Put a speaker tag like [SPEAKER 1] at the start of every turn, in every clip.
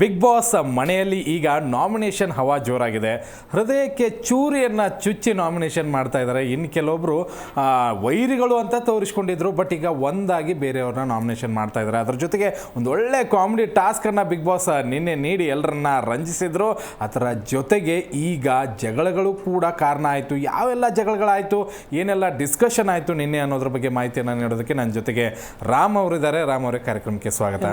[SPEAKER 1] Big Boss ಮನೆಯಲ್ಲಿ ಈಗ nomination ಹವಾ ಜೋರಾಗಿದೆ. ಹೃದಯಕ್ಕೆ ಚೂರಿಯನ್ನು ಚುಚ್ಚಿ ನಾಮಿನೇಷನ್ ಮಾಡ್ತಾ ಇದ್ದಾರೆ. ಇನ್ನು ಕೆಲವೊಬ್ಬರು ವೈರಿಗಳು ಅಂತ ತೋರಿಸ್ಕೊಂಡಿದ್ರು ಬಟ್ ಈಗ ಒಂದಾಗಿ ಬೇರೆಯವ್ರನ್ನ ನಾಮಿನೇಷನ್ ಮಾಡ್ತಾ ಇದ್ದಾರೆ. ಅದ್ರ ಜೊತೆಗೆ ಒಂದು ಒಳ್ಳೆ ಕಾಮಿಡಿ ಟಾಸ್ಕನ್ನು ಬಿಗ್ ಬಾಸ್ ನಿನ್ನೆ ನೀಡಿ ಎಲ್ಲರನ್ನ ರಂಜಿಸಿದ್ರು. ಅದರ ಜೊತೆಗೆ ಈಗ ಜಗಳಗಳು ಕೂಡ ಕಾರಣ ಆಯಿತು. ಯಾವೆಲ್ಲ ಜಗಳಗಳಾಯಿತು? ಏನೆಲ್ಲ ಡಿಸ್ಕಷನ್ ಆಯಿತು ನಿನ್ನೆ ಅನ್ನೋದ್ರ ಬಗ್ಗೆ ಮಾಹಿತಿಯನ್ನು ನೀಡೋದಕ್ಕೆ ನನ್ನ ಜೊತೆಗೆ ರಾಮ್ ಅವರಿದ್ದಾರೆ. ರಾಮ್ ಅವರೇ ಕಾರ್ಯಕ್ರಮಕ್ಕೆ ಸ್ವಾಗತ.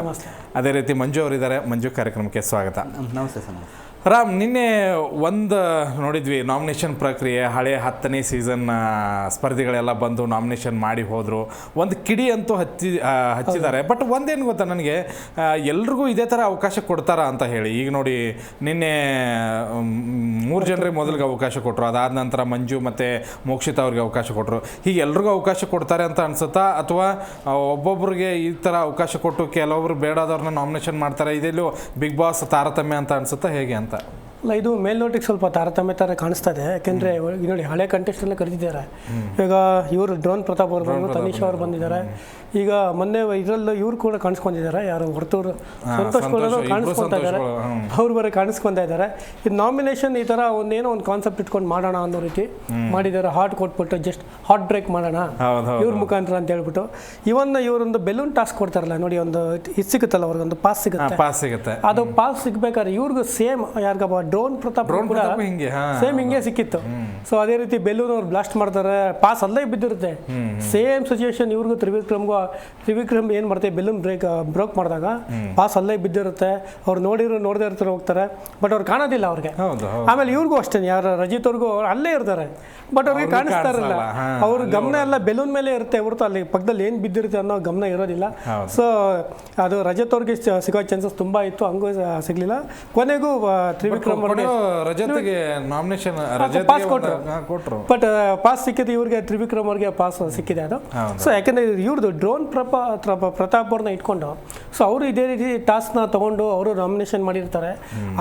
[SPEAKER 1] ಅದೇ ರೀತಿ ಮಂಜು ಅವರಿದ್ದಾರೆ. ಮಂಜು ಕಾರ್ಯಕ್ರಮಕ್ಕೆ ಸ್ವಾಗತ
[SPEAKER 2] ನಮಸ್ತೆ ಸರ್ ನಮಸ್ತೆ
[SPEAKER 1] ರಾಮ್ ನಿನ್ನೆ ಒಂದು ನೋಡಿದ್ವಿ ನಾಮಿನೇಷನ್ ಪ್ರಕ್ರಿಯೆ ಹಳೆ ಹತ್ತನೇ ಸೀಸನ್ ಸ್ಪರ್ಧಿಗಳೆಲ್ಲ ಬಂದು ನಾಮಿನೇಷನ್ ಮಾಡಿ ಹೋದರು. ಒಂದು ಕಿಡಿ ಅಂತೂ ಹಚ್ಚಿ ಹಚ್ಚಿದ್ದಾರೆ. ಬಟ್ ಒಂದೇನು ಗೊತ್ತಾ ನನಗೆ ಎಲ್ರಿಗೂ ಇದೇ ಥರ ಅವಕಾಶ ಕೊಡ್ತಾರಾ ಅಂತ ಹೇಳಿ. ಈಗ ನೋಡಿ ನಿನ್ನೆ ಮೂರು ಜನರಿಗೆ ಮೊದಲಿಗೆ ಅವಕಾಶ ಕೊಟ್ಟರು ಅದಾದ ನಂತರ ಮಂಜು ಮತ್ತು ಮೋಕ್ಷಿತ ಅವ್ರಿಗೆ ಅವಕಾಶ ಕೊಟ್ಟರು ಹೀಗೆ ಎಲ್ರಿಗೂ ಅವಕಾಶ ಕೊಡ್ತಾರೆ ಅಂತ ಅನ್ಸುತ್ತಾ? ಅಥವಾ ಒಬ್ಬೊಬ್ರಿಗೆ ಈ ಥರ ಅವಕಾಶ ಕೊಟ್ಟು ಕೆಲವೊಬ್ರು ಬೇಡಾದವ್ರನ್ನ ನಾಮಿನೇಷನ್ ಮಾಡ್ತಾರೆ? ಇದೆಲ್ಲೂ ಬಿಗ್ ಬಾಸ್ ತಾರತಮ್ಯ ಅಂತ ಅನ್ಸುತ್ತಾ? ಹೇಗೆ ಅಂತ?
[SPEAKER 3] ಅಲ್ಲ ಇದು ಮೇಲ್ನೋಟಿಗೆ ಸ್ವಲ್ಪ ತಾರತಮ್ಯ ಥರ ಕಾಣಿಸ್ತಾ ಇದೆ. ಯಾಕೆಂದರೆ ನೋಡಿ ಹಳೆ ಕಂಟೆಸ್ಟನ್ನು ಕರೆದಿದ್ದಾರೆ. ಈಗ ಇವರು ಡ್ರೋನ್ ಪ್ರತಾಪ್ ಅವರು ಬಂದರು ತನೀಶ್ ಅವರು ಬಂದಿದ್ದಾರೆ. ಈಗ ಮೊನ್ನೆ ಇದರಲ್ಲೂ ಇವ್ರು ಕೂಡ ಕಾಣಿಸ್ಕೊಂಡಿದ್ದಾರೆ. ಯಾರು ಹೊರತೂರು ಸಂತೋಷ್ ಕೂಡ ಕಾಣಿಸ್ಕೊತಾ ಇದ್ದಾರೆ. ಅವ್ರ ಬರೀ ಕಾಣಿಸ್ಕೊತಾ ಇದ್ದಾರೆ. ಇದು ನಾಮಿನೇಷನ್ ಈ ಥರ ಒಂದೇನೋ ಒಂದು ಕಾನ್ಸೆಪ್ಟ್ ಇಟ್ಕೊಂಡು ಮಾಡೋಣ ಅನ್ನೋ ರೀತಿ ಮಾಡಿದ್ದಾರೆ. ಹಾರ್ಟ್ ಕೊಟ್ಬಿಟ್ಟು ಜಸ್ಟ್ ಹಾಟ್ ಬ್ರೇಕ್ ಮಾಡೋಣ. ಇವ್ರ ಮುಖಾಂತರ ಅಂತ ಹೇಳ್ಬಿಟ್ಟು. ಇವನ್ನ ಇವರೊಂದು ಬೆಲೂನ್ ಟಾಸ್ಕ್ ಕೊಡ್ತಾರಲ್ಲ ನೋಡಿ ಒಂದು ಇದು ಸಿಗುತ್ತಲ್ಲ ಅವ್ರಿಗೊಂದು ಪಾಸ್ ಸಿಗುತ್ತೆ.
[SPEAKER 1] ಪಾಸ್ ಸಿಗುತ್ತೆ.
[SPEAKER 3] ಅದು ಪಾಸ್ ಸಿಗ್ಬೇಕಾದ್ರೆ ಇವ್ರಿಗೂ ಸೇಮ್ ಯಾರಿಗಪ್ಪ ಡ್ರೋನ್ ಪ್ರತಾಪ್
[SPEAKER 1] ಡ್ರೋನ್
[SPEAKER 3] ಕೂಡ ಸೇಮ್ ಹಿಂಗೆ ಸಿಕ್ಕಿತ್ತು. ಸೊ ಅದೇ ರೀತಿ ಬೆಲೂನ್ ಅವ್ರು ಬ್ಲಾಸ್ಟ್ ಮಾಡ್ತಾರೆ. ಪಾಸ್ ಅಲ್ಲೇ ಬಿದ್ದಿರುತ್ತೆ. ಸೇಮ್ ಸಿಚುವೇಶನ್ ಇವ್ರಿಗೂ ತ್ರಿವಿಕ್ರಮ್ಗೂ ತ್ರಿವಿಕ್ರಮ್ ಏನು ಮಾಡ್ತೀವಿ ಬೆಲೂನ್ ಬ್ರೇಕ್ ಬ್ರೋಕ್ ಮಾಡಿದಾಗ ಪಾಸ್ ಅಲ್ಲೇ ಬಿದ್ದಿರುತ್ತೆ. ಅವ್ರು ನೋಡಿರೋ ನೋಡದೇ ಇರ್ತಾರೆ ಹೋಗ್ತಾರೆ. ಬಟ್ ಅವ್ರು ಕಾಣೋದಿಲ್ಲ ಅವ್ರಿಗೆ. ಆಮೇಲೆ ಇವ್ರಿಗೂ ಅಷ್ಟೇ ಯಾರ ರಜಿತ್ ಅವ್ರಿಗೂ ಅವ್ರು ಅಲ್ಲೇ ಇರ್ತಾರೆ. ಬಟ್ ಅವ್ರಿಗೆ ಕಾಣಿಸ್ತಾ ಇರಲ್ಲ. ಅವ್ರ ಗಮನ ಎಲ್ಲ ಬೆಲೂನ್ ಮೇಲೆ ಇರುತ್ತೆ ಹೊರತು ಅಲ್ಲಿ ಪಕ್ಕದಲ್ಲಿ ಏನು ಬಿದ್ದಿರುತ್ತೆ ಅನ್ನೋ ಗಮನ ಇರೋದಿಲ್ಲ. ಸೊ ಅದು ರಜತ್ ಅವ್ರಿಗೆ ಸಿಗೋ ಚಾನ್ಸಸ್ ತುಂಬಾ ಇತ್ತು. ಹಂಗೂ ಸಿಗ್ಲಿಲ್ಲ. ಕೊನೆಗೂ ತ್ರಿವಿಕ್ರಮ್ ಕೊಟ್ರು.
[SPEAKER 1] ಕೊಟ್ಟರು
[SPEAKER 3] ಬಟ್ ಪಾಸ್ ಸಿಕ್ಕಿದೆ ಇವ್ರಿಗೆ ತ್ರಿವಿಕ್ರಮ್ ಅವ್ರಿಗೆ ಪಾಸ್ ಸಿಕ್ಕಿದೆ ಅದು. ಸೊ ಯಾಕಂದ್ರೆ ಇವ್ರದ್ದು ಡ್ರೋನ್ ಪ್ರಪ ಪ್ರತಾಪ್ ಅವ್ರನ್ನ ಇಟ್ಕೊಂಡು ಸೊ ಅವರು ಇದೇ ರೀತಿ ಟಾಸ್ಕ್ನ ತೊಗೊಂಡು ಅವರು ನಾಮಿನೇಷನ್ ಮಾಡಿರ್ತಾರೆ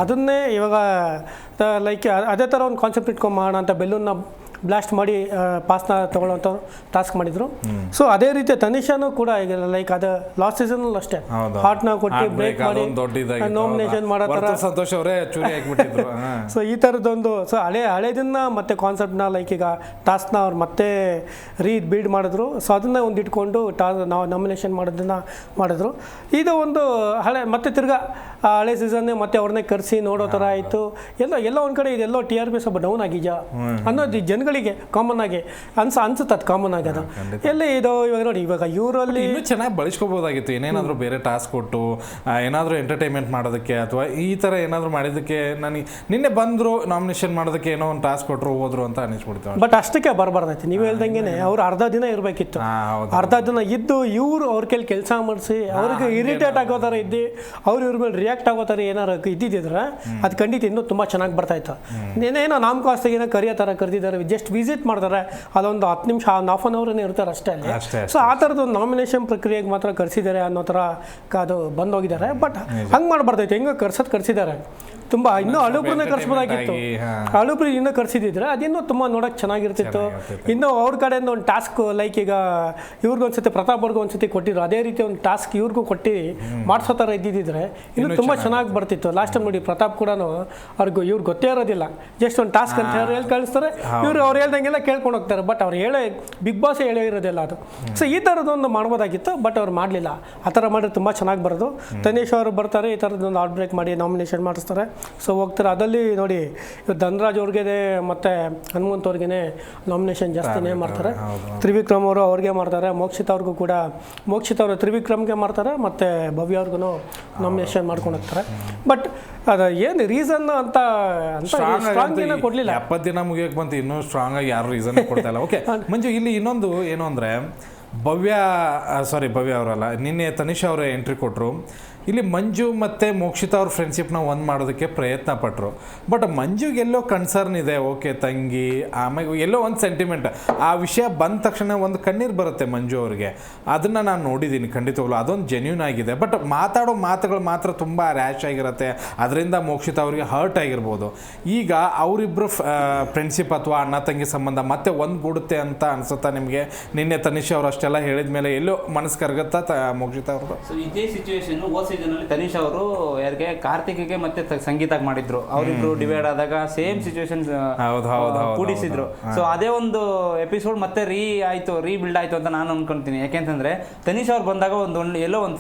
[SPEAKER 3] ಅದನ್ನೇ ಇವಾಗ ಲೈಕ್ ಅದೇ ಥರ ಒಂದು ಕಾನ್ಸೆಪ್ಟ್ ಇಟ್ಕೊಂಡು ಮಾಡೋಣ ಅಂತ ಬೆಲೂನ್ನ ಬ್ಲಾಸ್ಟ್ ಮಾಡಿ ಪಾಸ್ನ ತಗೊಳ್ಳೋಂಥ ಟಾಸ್ಕ್ ಮಾಡಿದ್ರು. ಸೊ ಅದೇ ರೀತಿ ತನಿಷಾನು ಕೂಡ ಆಗಿಲ್ಲ ಲೈಕ್ ಅದು ಲಾಸ್ಟ್ ಸೀಸನ್ ಅಷ್ಟೇ. ಹಾಟ್ನ ಕೊಟ್ಟು ಬ್ರೇಕ್ ಮಾಡಿ. ನಾಮಿನೇಷನ್ ಮಾಡೋ ಥರ.
[SPEAKER 1] ಸಂತೋಷ್ ಅವರೇ ಚೂರಿ ಹಾಕಿಬಿಟ್ಟಿದ್ರು.
[SPEAKER 3] ಸೊ ಈ ತರದೊಂದು ಸೊ ಹಳೆ ಹಳೆದನ್ನ ಮತ್ತೆ ಕಾನ್ಸೆಪ್ಟ್ನ ಲೈಕ್ ಈಗ ಟಾಸ್ಕ್ನ ಅವ್ರು ಮತ್ತೆ ರೀ ಬಿಲ್ಡ್ ಮಾಡಿದ್ರು. ಸೊ ಅದನ್ನ ಒಂದು ಇಟ್ಕೊಂಡು ಟಾ ನಾವು ನಾಮಿನೇಷನ್ ಮಾಡೋದನ್ನ ಮಾಡಿದ್ರು. ಇದು ಒಂದು ಹಳೆ ಮತ್ತೆ ತಿರ್ಗಾ ಹಳೆ ಸೀಸನ್ ಮತ್ತೆ ಅವ್ರನ್ನೇ ಕರೆಸಿ ನೋಡೋ ತರ ಆಯಿತು. ಎಲ್ಲ ಎಲ್ಲ ಒಂದ್ ಕಡೆ ಇದೆಲ್ಲೋ ಟಿ ಆರ್ ಪಿ ಸ್ವಲ್ಪ ಡೌನ್ ಆಗಿದ್ಯಾ? ಅನ್ನೋದು ಈ ಜನಗಳಿಗೆ ಕಾಮನ್ ಆಗಿ ಅನ್ಸ ಅನ್ಸುತ್ತೆ ಅದು ಕಾಮನ್ ಆಗಿ ಅದು. ಎಲ್ಲಿ ಇದು ಇವಾಗ ನೋಡಿ ಇವಾಗ ಇವರಲ್ಲಿ
[SPEAKER 1] ಇನ್ನೂ ಚೆನ್ನಾಗಿ ಬಳಸ್ಕೋಬಹುದಾಗಿತ್ತು ಏನೇನಾದ್ರೂ ಬೇರೆ ಟಾಸ್ಕ್ ಕೊಟ್ಟು ಏನಾದರೂ ಎಂಟರ್ಟೈನ್ಮೆಂಟ್ ಮಾಡೋದಕ್ಕೆ ಅಥವಾ ಈ ತರ ಏನಾದ್ರೂ ಮಾಡಿದ್ದಕ್ಕೆ ನನಗೆ ನಿನ್ನೆ ಬಂದ್ರು ನಾಮಿನೇಷನ್ ಮಾಡೋದಕ್ಕೆ ಏನೋ ಒಂದು ಟಾಸ್ಕ್ ಕೊಟ್ಟರು ಹೋದ್ರು ಅಂತ ಅನಿಸ್ಬಿಡ್ತು
[SPEAKER 3] ಬಟ್ ಅಷ್ಟಕ್ಕೆ ಬರಬಾರ್ದೈತೆ ನೀವು ಹೇಳ್ದಂಗೆ ಅವ್ರು ಅರ್ಧ ದಿನ ಇರಬೇಕಿತ್ತು. ಅರ್ಧ ದಿನ ಇದ್ದು ಇವರು ಅವ್ರ ಕೈಲಿ ಕೆಲಸ ಮಾಡಿಸಿ ಅವ್ರಿಗೆ ಇರಿಟೇಟ್ ಆಗೋ ಥರ ಇದ್ದು ಅವ್ರು ಇವ್ರ ಮೇಲೆ ರಿಯಾಕ್ಟ್ ಆಗೋ ಥರ ಏನಾರು ಇದ್ದಿದ್ರೆ ಅದು ಖಂಡಿತ ಇನ್ನೂ ತುಂಬ ಚೆನ್ನಾಗಿ ಬರ್ತಾ ಇತ್ತು. ಏನೋ ನಾಮಕಾಸ್ತಿಗೆ ಏನೋ ಕರಿಯೋ ಥರ ಕರೆದಿದ್ದಾರೆ ಜಸ್ಟ್ ವಿಸಿಟ್ ಮಾಡ್ತಾರೆ ಅದೊಂದು ಹತ್ತು ನಿಮಿಷ ಒಂದು ಹಾಫ್ ಅನ್ ಅವರೇ ಇರ್ತಾರೆ ಅಷ್ಟೇ ಅಲ್ಲಿ. ಸೊ ಆ ಥರದ್ದು ನಾಮಿನೇಷನ್ ಪ್ರಕ್ರಿಯೆಗೆ ಮಾತ್ರ ಕರೆಸಿದ್ದಾರೆ ಅನ್ನೋ ಥರ ಅದು ಬಂದೋಗಿದ್ದಾರೆ. ಬಟ್ ಹಂಗೆ ಮಾಡಬಾರ್ದೈತೆ ಹೆಂಗೆ ಕರ್ಸೋದು ಕರ್ಸಿದ್ದಾರೆ. ತುಂಬ ಇನ್ನೂ ಹಳುಬ್ರನ್ನ ಕರ್ಸ್ಬೋದಾಗಿತ್ತು. ಹಳುಬ್ರಿ ಇನ್ನೂ ಕರ್ಸಿದ್ರೆ ಅದಿನ್ನೂ ತುಂಬ ನೋಡೋಕೆ ಚೆನ್ನಾಗಿರ್ತಿತ್ತು. ಇನ್ನು ಅವ್ರ ಕಡೆಯಿಂದ ಒಂದು ಟಾಸ್ಕ್ ಲೈಕ್ ಈಗ ಇವ್ರಿಗೂ ಒಂದ್ಸತಿ ಪ್ರತಾಪ್ ಅವ್ರಿಗೂ ಒಂದ್ಸತಿ ಕೊಟ್ಟಿದ್ರು. ಅದೇ ರೀತಿ ಒಂದು ಟಾಸ್ಕ್ ಇವ್ರಿಗೂ ಕೊಟ್ಟು ಮಾಡಿಸೋ ಥರ ಇದ್ದಿದ್ರೆ ಇನ್ನು ತುಂಬ ಚೆನ್ನಾಗಿ ಬರ್ತಿತ್ತು. ಲಾಸ್ಟ್ ಟೈಮ್ ನೋಡಿ ಪ್ರತಾಪ್ ಕೂಡ ಅವ್ರಿಗೆ ಇವ್ರು ಗೊತ್ತೇ ಇರೋದಿಲ್ಲ. ಜಸ್ಟ್ ಒಂದು ಟಾಸ್ಕ್ ಅಂತ ಹೇಳಿ ಹೇಳಿ ಕಳಿಸ್ತಾರೆ. ಇವ್ರು ಅವ್ರು ಹೇಳ್ದಂಗೆಲ್ಲ ಕೇಳ್ಕೊಂಡು ಹೋಗ್ತಾರೆ. ಬಟ್ ಅವ್ರು ಹೇಳೇ ಬಿಗ್ ಬಾಸ್ ಹೇಳೇ ಇರೋದಿಲ್ಲ ಅದು. ಸೊ ಈ ಥರದೊಂದು ಮಾಡ್ಬೋದಾಗಿತ್ತು ಬಟ್ ಅವ್ರು ಮಾಡಲಿಲ್ಲ. ಆ ಥರ ಮಾಡಿದ್ರೆ ತುಂಬ ಚೆನ್ನಾಗಿ ಬರೋದು. ತನೇಶ್ ಅವರು ಬರ್ತಾರೆ ಈ ಥರದ್ದೊಂದು ಔಟ್ ಬ್ರೇಕ್ ಮಾಡಿ ನಾಮಿನೇಷನ್ ಮಾಡಿಸ್ತಾರೆ. ಸೊ ಹೋಗ್ತಾರೆ. ಅದಲ್ಲಿ ನೋಡಿ ಧನರಾಜ್ ಅವ್ರಿಗೆ ಮತ್ತು ಹನುಮಂತ್ ಅವ್ರಿಗೆ ನಾಮಿನೇಷನ್ ಜಾಸ್ತಿನೇ ಮಾಡ್ತಾರೆ. ತ್ರಿವಿಕ್ರಮ್ ಅವರು ಅವ್ರಿಗೆ ಮಾಡ್ತಾರೆ. ಮೋಕ್ಷಿತ ಅವ್ರಿಗೂ ಕೂಡ ಮೋಕ್ಷಿತ ಅವರು ತ್ರಿವಿಕ್ರಮ್ಗೆ ಮಾಡ್ತಾರೆ ಮತ್ತು ಭವ್ಯ ಅವ್ರಿಗೂ ನಾಮಿನೇಷನ್ ಮಾಡ್ಕೊಂಡು ಹೋಗ್ತಾರೆ. ಬಟ್ ಅದು ಏನು ರೀಸನ್ ಅಂತ ಅಂತ ಸ್ಟ್ರಾಂಗ್ ಏನೋ ಕೊಡಲಿಲ್ಲ.
[SPEAKER 1] ಎಪ್ಪತ್ತು ದಿನ ಮುಗಿಯೋಕೆ ಬಂತು ಇನ್ನೂ ಸ್ಟ್ರಾಂಗ್ ಆಗಿ ಯಾರು ರೀಸನ್ ಕೊಡ್ತಾ ಇಲ್ಲ. ಓಕೆ ಮಂಜು ಇಲ್ಲಿ ಇನ್ನೊಂದು ಏನು ಅಂದರೆ ಭವ್ಯ ಸಾರಿ ಭವ್ಯ ಅವರಲ್ಲ. ನಿನ್ನೆ ತನಿಷಾ ಅವರೇ ಎಂಟ್ರಿ ಕೊಟ್ಟರು ಇಲ್ಲಿ ಮಂಜು ಮತ್ತು ಮೋಕ್ಷಿತ ಅವ್ರ ಫ್ರೆಂಡ್ಶಿಪ್ನ ಒಂದು ಮಾಡೋದಕ್ಕೆ ಪ್ರಯತ್ನ ಪಟ್ಟರು ಬಟ್ ಮಂಜುಗೆ ಎಲ್ಲೋ ಕನ್ಸರ್ನ್ ಇದೆ ಓಕೆ ತಂಗಿ ಆಮೇಲೆ ಎಲ್ಲೋ ಒಂದು ಸೆಂಟಿಮೆಂಟ್ ಆ ವಿಷಯ ಬಂದ ತಕ್ಷಣ ಒಂದು ಕಣ್ಣೀರು ಬರುತ್ತೆ ಮಂಜು ಅವರಿಗೆ. ಅದನ್ನು ನಾನು ನೋಡಿದ್ದೀನಿ ಖಂಡಿತವಾಗ್ಲು ಅದೊಂದು ಜೆನ್ಯೂನ್ ಆಗಿದೆ. ಬಟ್ ಮಾತಾಡೋ ಮಾತುಗಳು ಮಾತ್ರ ತುಂಬ ರ್ಯಾಶ್ ಆಗಿರುತ್ತೆ. ಅದರಿಂದ ಮೋಕ್ಷಿತ ಅವರಿಗೆ ಹರ್ಟ್ ಆಗಿರ್ಬೋದು. ಈಗ ಅವರಿಬ್ಬರು ಫ್ರೆಂಡ್ಶಿಪ್ ಅಥವಾ ಅಣ್ಣ ತಂಗಿ ಸಂಬಂಧ ಮತ್ತೆ ಒಂದು ಗೂಡುತ್ತೆ ಅಂತ ಅನ್ಸುತ್ತಾ ನಿಮಗೆ? ನಿನ್ನೆ ತನಿಷ್ ಅವರು ಅಷ್ಟೆಲ್ಲ ಹೇಳಿದ ಮೇಲೆ ಎಲ್ಲೋ ಮನಸ್ಸು ಕರಗುತ್ತಾ ಮೋಕ್ಷಿತ ಅವ್ರದ್ದು
[SPEAKER 2] ಸೊ ಇದೇ ಸಿಚುವೇಶನ್ ಹೋದ ಸೀಸನ್ ಅಲ್ಲಿ ತನಿಷ್ ಅವರು ಯಾರಿಗೆ ಕಾರ್ತಿಕ್ಗೆ ಮತ್ತೆ ತ- ಸಂಗೀತಕ್ಕೆ ಮಾಡಿದ್ರು. ಅವರಿಬ್ರು ಡಿವೈಡ್ ಆದಾಗ ಸೇಮ್ ಸಿಚುವೇಶನ್
[SPEAKER 1] ಹೌದು, ಹೌದು, ಹೌದು,
[SPEAKER 2] ಕೂಡಿಸಿದ್ರು. ಸೊ ಅದೇ ಒಂದು ಎಪಿಸೋಡ್ ಮತ್ತೆ ರೀ ಆಯ್ತು ರೀ ಬಿಲ್ಡ್ ಆಯ್ತು ಅಂತ ನಾನು ಅನ್ಕೊಂತೀನಿ. ಯಾಕೆಂತಂದ್ರೆ ತನಿಷ್ ಅವ್ರು ಬಂದಾಗ ಒಂದು ಒಳ್ಳೆ ಎಲ್ಲೋ ಒಂದು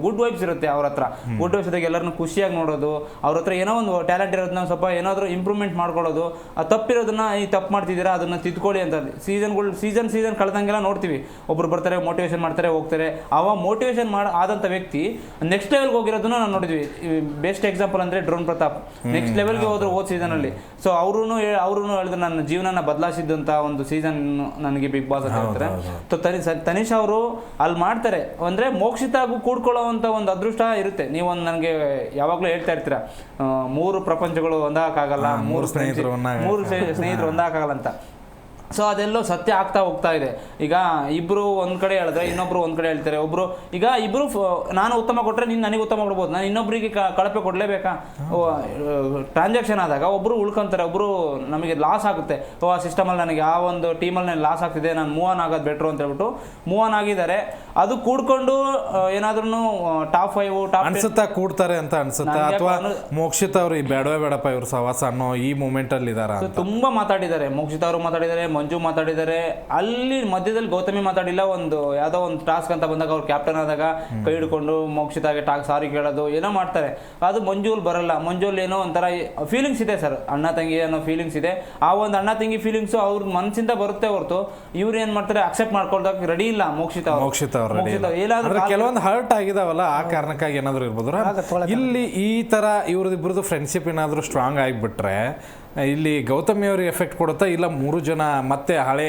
[SPEAKER 2] ಗುಡ್ ವೈಬ್ಸ್ ಇರುತ್ತೆ ಅವ್ರ ಹತ್ರ. ಗುಡ್ ವೈಬ್ಸ್ ಜೊತೆಗೆ ಎಲ್ಲರನ್ನು ಖುಷಿಯಾಗಿ ನೋಡೋದು ಅವ್ರ ಹತ್ರ ಏನೋ ಒಂದು ಟ್ಯಾಲೆಂಟ್ ಇರೋದನ್ನ ಸ್ವಲ್ಪ ಏನಾದ್ರು ಇಂಪ್ರೂವ್ಮೆಂಟ್ ಮಾಡ್ಕೊಳ್ಳೋದು ಆ ತಪ್ಪಿರೋದನ್ನ ಈ ತಪ್ಪು ಮಾಡ್ತಿದ್ದೀರಾ ಅದನ್ನ ತಿದ್ಕೊಳ್ಳಿ ಅಂತ ಸೀಸನ್ಗಳು ಸೀಸನ್ ಸೀಸನ್ ಕಳೆದಂಗೆಲ್ಲ ನೋಡ್ತೀವಿ. ಒಬ್ರು ಬರ್ತಾರೆ ಮೋಟಿವೇಶನ್ ಮಾಡ್ತಾರೆ ಹೋಗ್ತಾರೆ. ಅವ ಮೋಟಿವೇಶನ್ ಮಾಡ ಆದಂಥ ವ್ಯಕ್ತಿ ನೆಕ್ಸ್ಟ್ ಲೆವೆಲ್ಗೆ ಹೋಗಿರೋದನ್ನ ನಾವು ನೋಡಿದ್ವಿ. ಬೆಸ್ಟ್ ಎಕ್ಸಾಂಪಲ್ ಅಂದ್ರೆ ಡ್ರೋನ್ ಪ್ರತಾಪ್. ನೆಕ್ಸ್ಟ್ ಲೆವೆಲ್ಗೆ ಹೋದ್ರೆ ಹೋದ ಸೀಸನ್ ಅಲ್ಲಿ. ಸೊ ಅವರು ಅವರು ಹೇಳಿದ್ರು ನನ್ನ ಜೀವನನ ಬದಲಾಯಿಸಿದಂತ ಒಂದು ಸೀಸನ್ ನನಗೆ ಬಿಗ್ ಬಾಸ್ ಅಂತ ಹೇಳ್ತಾರೆ. ಸೊ ತನಿ ತನಿಷ್ ಅವರು ಅಲ್ಲಿ ಮಾಡ್ತಾರೆ. ಅಂದ್ರೆ ಮೋಕ್ಷಿತಾಗೂ ಕೂಡ್ಕೊಳ್ಳೋವಂಥ ಒಂದು ಅದೃಷ್ಟ ಇರುತ್ತೆ. ನೀವು ಒಂದು ನನಗೆ ಯಾವಾಗಲೂ ಹೇಳ್ತಾ ಇರ್ತೀರಾ. ಮೂರು ಪ್ರಪಂಚಗಳು ಒಂದಾಗಕ್ಕಾಗಲ್ಲ
[SPEAKER 1] ಮೂರು ಸ್ನೇಹಿತರು ಒಂದಾಗಕ್ಕಾಗಲ್ಲ.
[SPEAKER 2] ಮೂರು ಸ್ನೇ- ಸ್ನೇಹಿತರು ಒಂದಾಗಲ್ಲ ಅಂತ. ಸೊ ಅದೆಲ್ಲೋ ಸತ್ಯ ಆಗ್ತಾ ಹೋಗ್ತಾ ಇದೆ. ಈಗ ಇಬ್ರು ಒಂದು ಕಡೆ ಹೇಳಿದ್ರೆ ಇನ್ನೊಬ್ರು ಒಂದು ಕಡೆ ಹೇಳ್ತಾರೆ. ಒಬ್ಬರು ಈಗ ಇಬ್ರು ಫ- ನಾನು ಉತ್ತಮ ಕೊಟ್ರೆ ನೀನು ನನಗೆ ಉತ್ತಮ ಕೊಡ್ಬೋದು. ನಾನು ಇನ್ನೊಬ್ಬರಿಗೆ ಕಳಪೆ ಕೊಡ್ಲೇಬೇಕಾ? ಟ್ರಾನ್ಸಾಕ್ಷನ್ ಆದಾಗ ಒಬ್ಬರು ಉಳ್ಕೊಂತಾರೆ ಒಬ್ಬರು ನಮಗೆ ಲಾಸ್ ಆಗುತ್ತೆ. ಓ, ಆ ಸಿಸ್ಟಮಲ್ಲಿ ನನಗೆ ಆ ಒಂದು ಟೀಮಲ್ಲಿ ಲಾಸ್ ಆಗ್ತಿದೆ, ನಾನು ಮೂವ್ ಆನ್ ಆಗೋದು ಬೆಟ್ರು ಅಂತ ಹೇಳ್ಬಿಟ್ಟು ಮೂವ್ ಆನ್ ಆಗಿದ್ದಾರೆ. ಅದು ಕೂಡ್ಕೊಂಡು ಏನಾದ್ರೂ ಟಾಪ್ ಫೈವ್ ಟಾಪ್
[SPEAKER 1] ಅನ್ಸುತ್ತಾ ಕೂಡ್ತಾರೆ ಅಂತ ಅನ್ಸುತ್ತೆ? ಅಥವಾ ಮೋಕ್ಷಿತ ಅವ್ರು ಈ ಬೇಡವೇ ಬೇಡಪ್ಪ ಇವ್ರ ಸವಾಸ ಅನ್ನೋ ಈ ಮೂಮೆಂಟ್ ಅಲ್ಲಿ ಇದಾರ
[SPEAKER 2] ತುಂಬಾ ಮಾತಾಡಿದ್ದಾರೆ. ಮೋಕ್ಷಿತ ಅವರು ಮಾತಾಡಿದ್ದಾರೆ ಮಂಜು ಮಾತಾಡಿದ್ದಾರೆ. ಅಲ್ಲಿ ಮಧ್ಯದಲ್ಲಿ ಗೌತಮಿ ಮಾತಾಡಿಲ್ಲ ಒಂದು ಯಾವ್ದೋ ಒಂದು ಟಾಸ್ಕ್ ಅಂತ ಬಂದಾಗ ಅವ್ರು ಕ್ಯಾಪ್ಟನ್ ಆದಾಗ ಕೈ ಹಿಡ್ಕೊಂಡು ಮೋಕ್ಷಿತಾಗೆ ಟಾಕ್ ಸಾರಿ ಕೇಳೋದು ಏನೋ ಮಾಡ್ತಾರೆ. ಅದು ಮಂಜುಲ್ ಬರಲ್ಲ. ಮಂಜುಲ್ ಏನೋ ಒಂಥರ ಫೀಲಿಂಗ್ಸ್ ಇದೆ ಸರ್. ಅಣ್ಣ ತಂಗಿ ಅನ್ನೋ ಫೀಲಿಂಗ್ಸ್ ಇದೆ. ಆ ಒಂದು ಅಣ್ಣ ತಂಗಿ ಫೀಲಿಂಗ್ಸ್ ಅವ್ರ ಮನಸ್ಸಿಂದ ಬರುತ್ತೆ ಹೊರತು. ಇವ್ರು ಏನ್ ಮಾಡ್ತಾರೆ ಅಕ್ಸೆಪ್ಟ್ ಮಾಡ್ಕೊಳ್ದಾಗ ರೆಡಿ ಇಲ್ಲ ಮೋಕ್ಷಿತ
[SPEAKER 1] ಮೋಕ್ಷಿತ
[SPEAKER 2] ಮೋಕ್ಷಿತ್ ಅವ್ರು
[SPEAKER 1] ಕೆಲವೊಂದು ಹರ್ಟ್ ಆಗಿದಾವಲ್ಲ ಆ ಕಾರಣಕ್ಕಾಗಿ ಏನಾದ್ರು ಇರ್ಬೋದು. ಇಲ್ಲಿ ಈ ತರ ಇವ್ರದಿಬ್ರದ್ದು ಫ್ರೆಂಡ್ಶಿಪ್ ಏನಾದ್ರು ಸ್ಟ್ರಾಂಗ್ ಆಗಿಬಿಟ್ರೆ ಇಲ್ಲಿ ಗೌತಮಿ ಅವ್ರಿಗೆ ಎಫೆಕ್ಟ್ ಕೊಡುತ್ತಾ ಇಲ್ಲ ಮೂರು ಜನ ಮತ್ತೆ ಹಳೆ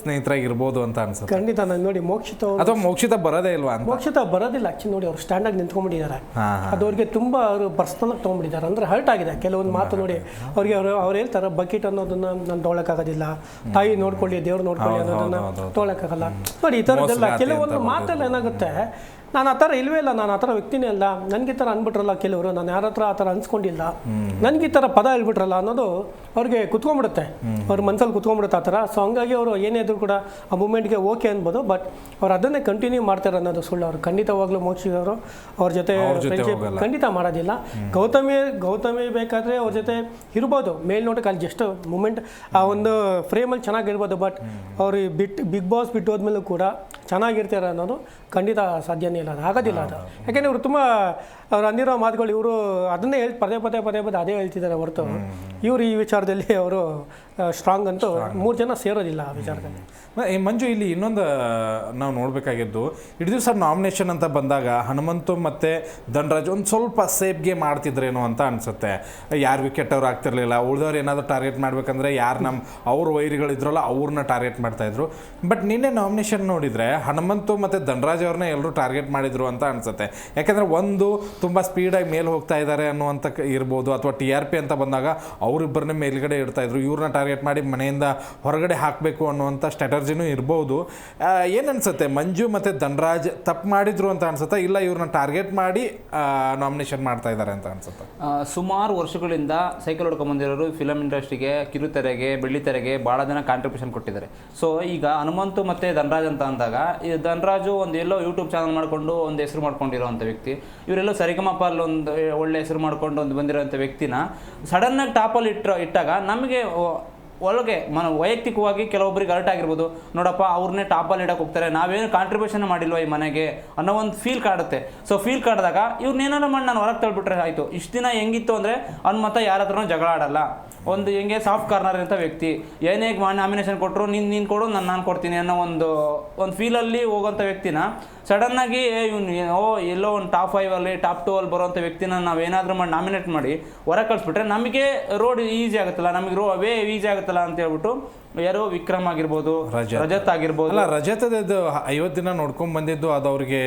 [SPEAKER 1] ಸ್ನೇಹಿತರಾಗಿರ್ಬೋದು ಅಂತ ಅನ್ಸುತ್ತೆ.
[SPEAKER 3] ಖಂಡಿತ ನಾನು ನೋಡಿ ಮೋಕ್ಷಿತ
[SPEAKER 1] ಅಥವಾ ಮೋಕ್ಷಿತ ಬರೋದೇ ಇಲ್ವಾ ಅಂತ?
[SPEAKER 3] ಮೋಕ್ಷಿತ ಬರೋದಿಲ್ಲ ಆಕ್ಚುಲಿ ನೋಡಿ ಅವ್ರು ಸ್ಟ್ಯಾಂಡಾಗಿ ನಿಂತ್ಕೊಂಡ್ಬಿಟ್ಟಿದ್ದಾರೆ.
[SPEAKER 1] ಅದವ್ರಿಗೆ
[SPEAKER 3] ಅದು ಅವ್ರಿಗೆ ತುಂಬ ಅವರು ಪರ್ಸ್ನಲ್ ತೊಗೊಂಡ್ಬಿಟ್ಟಿದ್ದಾರೆ. ಅಂದ್ರೆ ಹರ್ಟ್ ಆಗಿದೆ. ಕೆಲವೊಂದು ಮಾತು ನೋಡಿ ಅವ್ರಿಗೆ ಅವರು ಅವ್ರು ಹೇಳ್ತಾರೆ ಬಕೆಟ್ ಅನ್ನೋದನ್ನ ನಾನು ತೊಗೊಳಕ್ಕಾಗೋದಿಲ್ಲ. ತಾಯಿ ನೋಡ್ಕೊಳ್ಳಿ ದೇವ್ರು ನೋಡ್ಕೊಳ್ಳಿ ಅನ್ನೋದನ್ನ. ತೊಗೊಳಕ್ಕಾಗಲ್ಲ. ನೋಡಿ ಈ ಥರದ್ದೆಲ್ಲ ಕೆಲವೊಂದು ಮಾತೆಲ್ಲ ಏನಾಗುತ್ತೆ ನಾನು ಆ ಥರ ಇಲ್ವೇ ಇಲ್ಲ ನಾನು ಆ ಥರ ವ್ಯಕ್ತಿನೇ ಅಲ್ಲ. ನನಗೆ ಈ ಥರ ಅಂದ್ಬಿಟ್ರಲ್ಲ ಕೆಲವರು. ನಾನು ಯಾರ ಹತ್ರ ಆ ಥರ ಅನ್ಸ್ಕೊಂಡಿಲ್ಲ. ನನಗೆ ಈ ಥರ ಪದ ಹೇಳ್ಬಿಟ್ರಲ್ಲ ಅನ್ನೋದು ಅವ್ರಿಗೆ ಕುತ್ಕೊಂಡ್ಬಿಡುತ್ತೆ. ಅವ್ರ ಮನಸ್ಸಲ್ಲಿ ಕುತ್ಕೊಂಡ್ಬಿಡುತ್ತೆ ಆ ಥರ. ಸೊ ಹಂಗಾಗಿ ಅವರು ಏನೇ ಇದ್ರು ಕೂಡ ಆ ಮೂಮೆಂಟ್ಗೆ ಓಕೆ ಅನ್ಬೋದು. ಬಟ್ ಅವ್ರು ಅದನ್ನೇ ಕಂಟಿನ್ಯೂ ಮಾಡ್ತಾರೆ ಅನ್ನೋದು ಸುಳ್ಳು. ಅವ್ರು ಖಂಡಿತವಾಗ್ಲೂ ಮೋಕ್ಷಿದವರು. ಅವ್ರ ಜೊತೆ
[SPEAKER 1] ಅವ್ರ ಜೊತೆ
[SPEAKER 3] ಖಂಡಿತ ಮಾಡೋದಿಲ್ಲ. ಗೌತಮಿ ಗೌತಮಿ ಬೇಕಾದರೆ ಅವ್ರ ಜೊತೆ ಇರ್ಬೋದು. ಮೇಲ್ನೋಟಕ್ಕೆ ಅಲ್ಲಿ ಜಸ್ಟ್ ಮೂಮೆಂಟ್ ಆ ಒಂದು ಫ್ರೇಮಲ್ಲಿ ಚೆನ್ನಾಗಿರ್ಬೋದು. ಬಟ್ ಅವ್ರು ಬಿಟ್ಟು ಬಿಗ್ ಬಾಸ್ ಬಿಟ್ಟು ಹೋದ್ಮೇಲೂ ಕೂಡ ಚೆನ್ನಾಗಿರ್ತಾರೆ ಅನ್ನೋದು ಖಂಡಿತ ಸಾಧ್ಯನೇ ಇಲ್ಲ. ಅದು ಆಗೋದಿಲ್ಲ ಅದು. ಯಾಕೆಂದರೆ ಇವರು ತುಂಬ ಅವ್ರು ಅಂದಿರೋ ಮಾತುಗಳು ಇವರು ಅದನ್ನೇ ಹೇಳಿ ಪದೇ ಪದೇ ಪದೇ ಪದೇ ಅದೇ ಹೇಳ್ತಿದ್ದಾರೆ ಹೊರತು. ಇವರು ಈ ವಿಚಾರದಲ್ಲಿ ಅವರು ಸ್ಟ್ರಾಂಗ್ ಅಂತೂ ಮೂರು ಜನ ಸೇರೋದಿಲ್ಲ ಆ ವಿಚಾರದಲ್ಲಿ.
[SPEAKER 1] ಮಂಜು ಇಲ್ಲಿ ಇನ್ನೊಂದು ನಾವು ನೋಡಬೇಕಾಗಿದ್ದು ಇಡೀ ದಿವಸ ನಾಮಿನೇಷನ್ ಅಂತ ಬಂದಾಗ ಹನುಮಂತು ಮತ್ತು ಧನರಾಜ್ ಒಂದು ಸ್ವಲ್ಪ ಸೇಫ್ ಗೇಮ್ ಆಡ್ತಿದ್ರೇನೋ ಅಂತ ಅನಿಸುತ್ತೆ. ಯಾರು ವಿಕೆಟ್ ಅವ್ರು ಆಗ್ತಿರ್ಲಿಲ್ಲ ಉಳಿದವ್ರು ಏನಾದರೂ ಟಾರ್ಗೆಟ್ ಮಾಡಬೇಕಂದ್ರೆ ಯಾರು ನಮ್ಮ ಅವ್ರ ವೈರಿಗಳಿದ್ರಲ್ಲ ಅವ್ರನ್ನ ಟಾರ್ಗೆಟ್ ಮಾಡ್ತಾಯಿದ್ರು ಬಟ್ ನಿನ್ನೆ ನಾಮಿನೇಷನ್ ನೋಡಿದರೆ ಹನುಮಂತು ಮತ್ತು ಧನರಾಜ್ ಅವ್ರನ್ನ ಎಲ್ಲರೂ ಟಾರ್ಗೆಟ್ ಮಾಡಿದ್ರು ಅಂತ ಅನಿಸುತ್ತೆ. ಯಾಕಂದರೆ ಒಂದು ತುಂಬ ಸ್ಪೀಡಾಗಿ ಮೇಲೆ ಹೋಗ್ತಾ ಇದ್ದಾರೆ ಅನ್ನುವಂಥ ಇರ್ಬೋದು ಅಥವಾ ಟಿ ಆರ್ ಪಿ ಅಂತ ಬಂದಾಗ ಅವರಿಬ್ಬರನ್ನೇ ಮೇಲ್ಗಡೆ ಇಡ್ತಾಯಿದ್ರು ಇವ್ರನ್ನ ಟಾರ್ಗೆಟ್ ಮಾಡಿ ಮನೆಯಿಂದ ಹೊರಗಡೆ ಹಾಕಬೇಕು ಅನ್ನುವಂಥ ಸ್ಟ್ರಾಟರ್ಜಿನೂ ಇರ್ಬೋದು. ಏನು ಅನ್ಸುತ್ತೆ ಮಂಜು ಮತ್ತು ಧನರಾಜ್ ತಪ್ಪು ಮಾಡಿದ್ರು ಅಂತ ಅನ್ಸುತ್ತಾ? ಇಲ್ಲ ಇವ್ರನ್ನ ಟಾರ್ಗೆಟ್ ಮಾಡಿ ನಾಮಿನೇಷನ್ ಮಾಡ್ತಾ ಇದ್ದಾರೆ ಅಂತ ಅನ್ಸುತ್ತೆ?
[SPEAKER 2] ಸುಮಾರು ವರ್ಷಗಳಿಂದ ಸೈಕಲ್ ಹೊಡ್ಕೊಂಬಂದಿರೋರು ಫಿಲಮ್ ಇಂಡಸ್ಟ್ರಿಗೆ ಕಿರುತೆರೆಗೆ ಬೆಳ್ಳಿತೆರೆಗೆ ಭಾಳ ಜನ ಕಾಂಟ್ರಿಬ್ಯೂಷನ್ ಕೊಟ್ಟಿದ್ದಾರೆ. ಸೊ ಈಗ ಹನುಮಂತು ಮತ್ತು ಧನರಾಜ್ ಅಂತ ಅಂದಾಗ, ಈ ಧನರಾಜು ಒಂದು ಎಲ್ಲೋ ಯೂಟ್ಯೂಬ್ ಚಾನಲ್ ಮಾಡ್ಕೊಂಡು ಒಂದು ಹೆಸರು ಮಾಡ್ಕೊಂಡಿರೋವಂಥ ವ್ಯಕ್ತಿ, ಇವರೆಲ್ಲೋ ಸರಿಗಮಪ ಅಲ್ಲಿ ಒಂದು ಒಳ್ಳೆ ಹೆಸರು ಮಾಡ್ಕೊಂಡು ಒಂದು ಬಂದಿರೋಂಥ ವ್ಯಕ್ತಿನ ಸಡನ್ನಾಗಿ ಟಾಪಲ್ಲಿ ಇಟ್ಟ ಇಟ್ಟಾಗ ನಮಗೆ ಒಳಗೆ ಮನ ವೈಯಕ್ತಿಕವಾಗಿ ಕೆಲವೊಬ್ಬರಿಗೆ ಅರ್ಟ್ ಆಗಿರ್ಬೋದು. ನೋಡಪ್ಪ, ಅವ್ರನ್ನೇ ಟಾಪಲ್ಲಿ ಇಡಕ್ಕೆ ಹೋಗ್ತಾರೆ. ನಾವೇನು ಕಾಂಟ್ರಿಬ್ಯೂಷನ್ ಮಾಡಿಲ್ವ ಈ ಮನೆಗೆ ಅನ್ನೋ ಒಂದು ಫೀಲ್ ಕಾಡುತ್ತೆ. ಸೊ ಫೀಲ್ ಕಾಡಿದಾಗ ಇವ್ರನ್ನೇನಾರ ಮಾಡಿ ನಾನು ಹೊರಗೆ ತಳ್ಬಿಟ್ರೆ ಆಯಿತು. ಇಷ್ಟು ದಿನ ಹೆಂಗಿತ್ತು ಅಂದರೆ ಅವ್ನ ಮತ್ತೆ ಯಾರ ಹತ್ರನೂ ಜಗಳ ಆಡಲ್ಲ. ಒಂದು ಹೆಂಗೆ ಸಾಫ್ಟ್ ಕಾರ್ನರ್ ಅಂತ ವ್ಯಕ್ತಿ. ಏನೇ ನಾಮಿನೇಷನ್ ಕೊಟ್ಟರು ನೀನು ನೀನು ಕೊಡು, ನಾನು ನಾನು ಕೊಡ್ತೀನಿ ಅನ್ನೋ ಒಂದು ಒಂದು ಫೀಲಲ್ಲಿ ಹೋಗೋಂಥ ವ್ಯಕ್ತಿನ. ಸಡನ್ನಾಗಿ ಇವ್ನು ಓ, ಎಲ್ಲೋ ಒಂದು ಟಾಪ್ ಫೈವಲ್ಲಿ ಟಾಪ್ ಟೂ ಅಲ್ಲಿ ಬರೋಂಥ ವ್ಯಕ್ತಿನ ನಾವು ಏನಾದರೂ ಮಾಡಿ ನಾಮಿನೇಟ್ ಮಾಡಿ ಹೊರ ಕಳಿಸ್ಬಿಟ್ರೆ ನಮಗೆ ರೋಡ್ ಈಸಿ ಆಗುತ್ತಲ್ಲ, ನಮಗೆ ರೋ ವೇ ಈಸಿ ಆಗುತ್ತಲ್ಲ ಅಂತ ಹೇಳ್ಬಿಟ್ಟು ಯಾರೋ ವಿಕ್ರಮ್ ಆಗಿರ್ಬೋದು
[SPEAKER 1] ರಜತ್.
[SPEAKER 2] ಆಗಿರ್ಬೋದು.
[SPEAKER 1] ಅಲ್ಲ ರಜತದ್ದು ಐವತ್ತು ದಿನ ನೋಡ್ಕೊಂಡ್ ಬಂದಿದ್ದು ಅದು ಅವ್ರಿಗೆ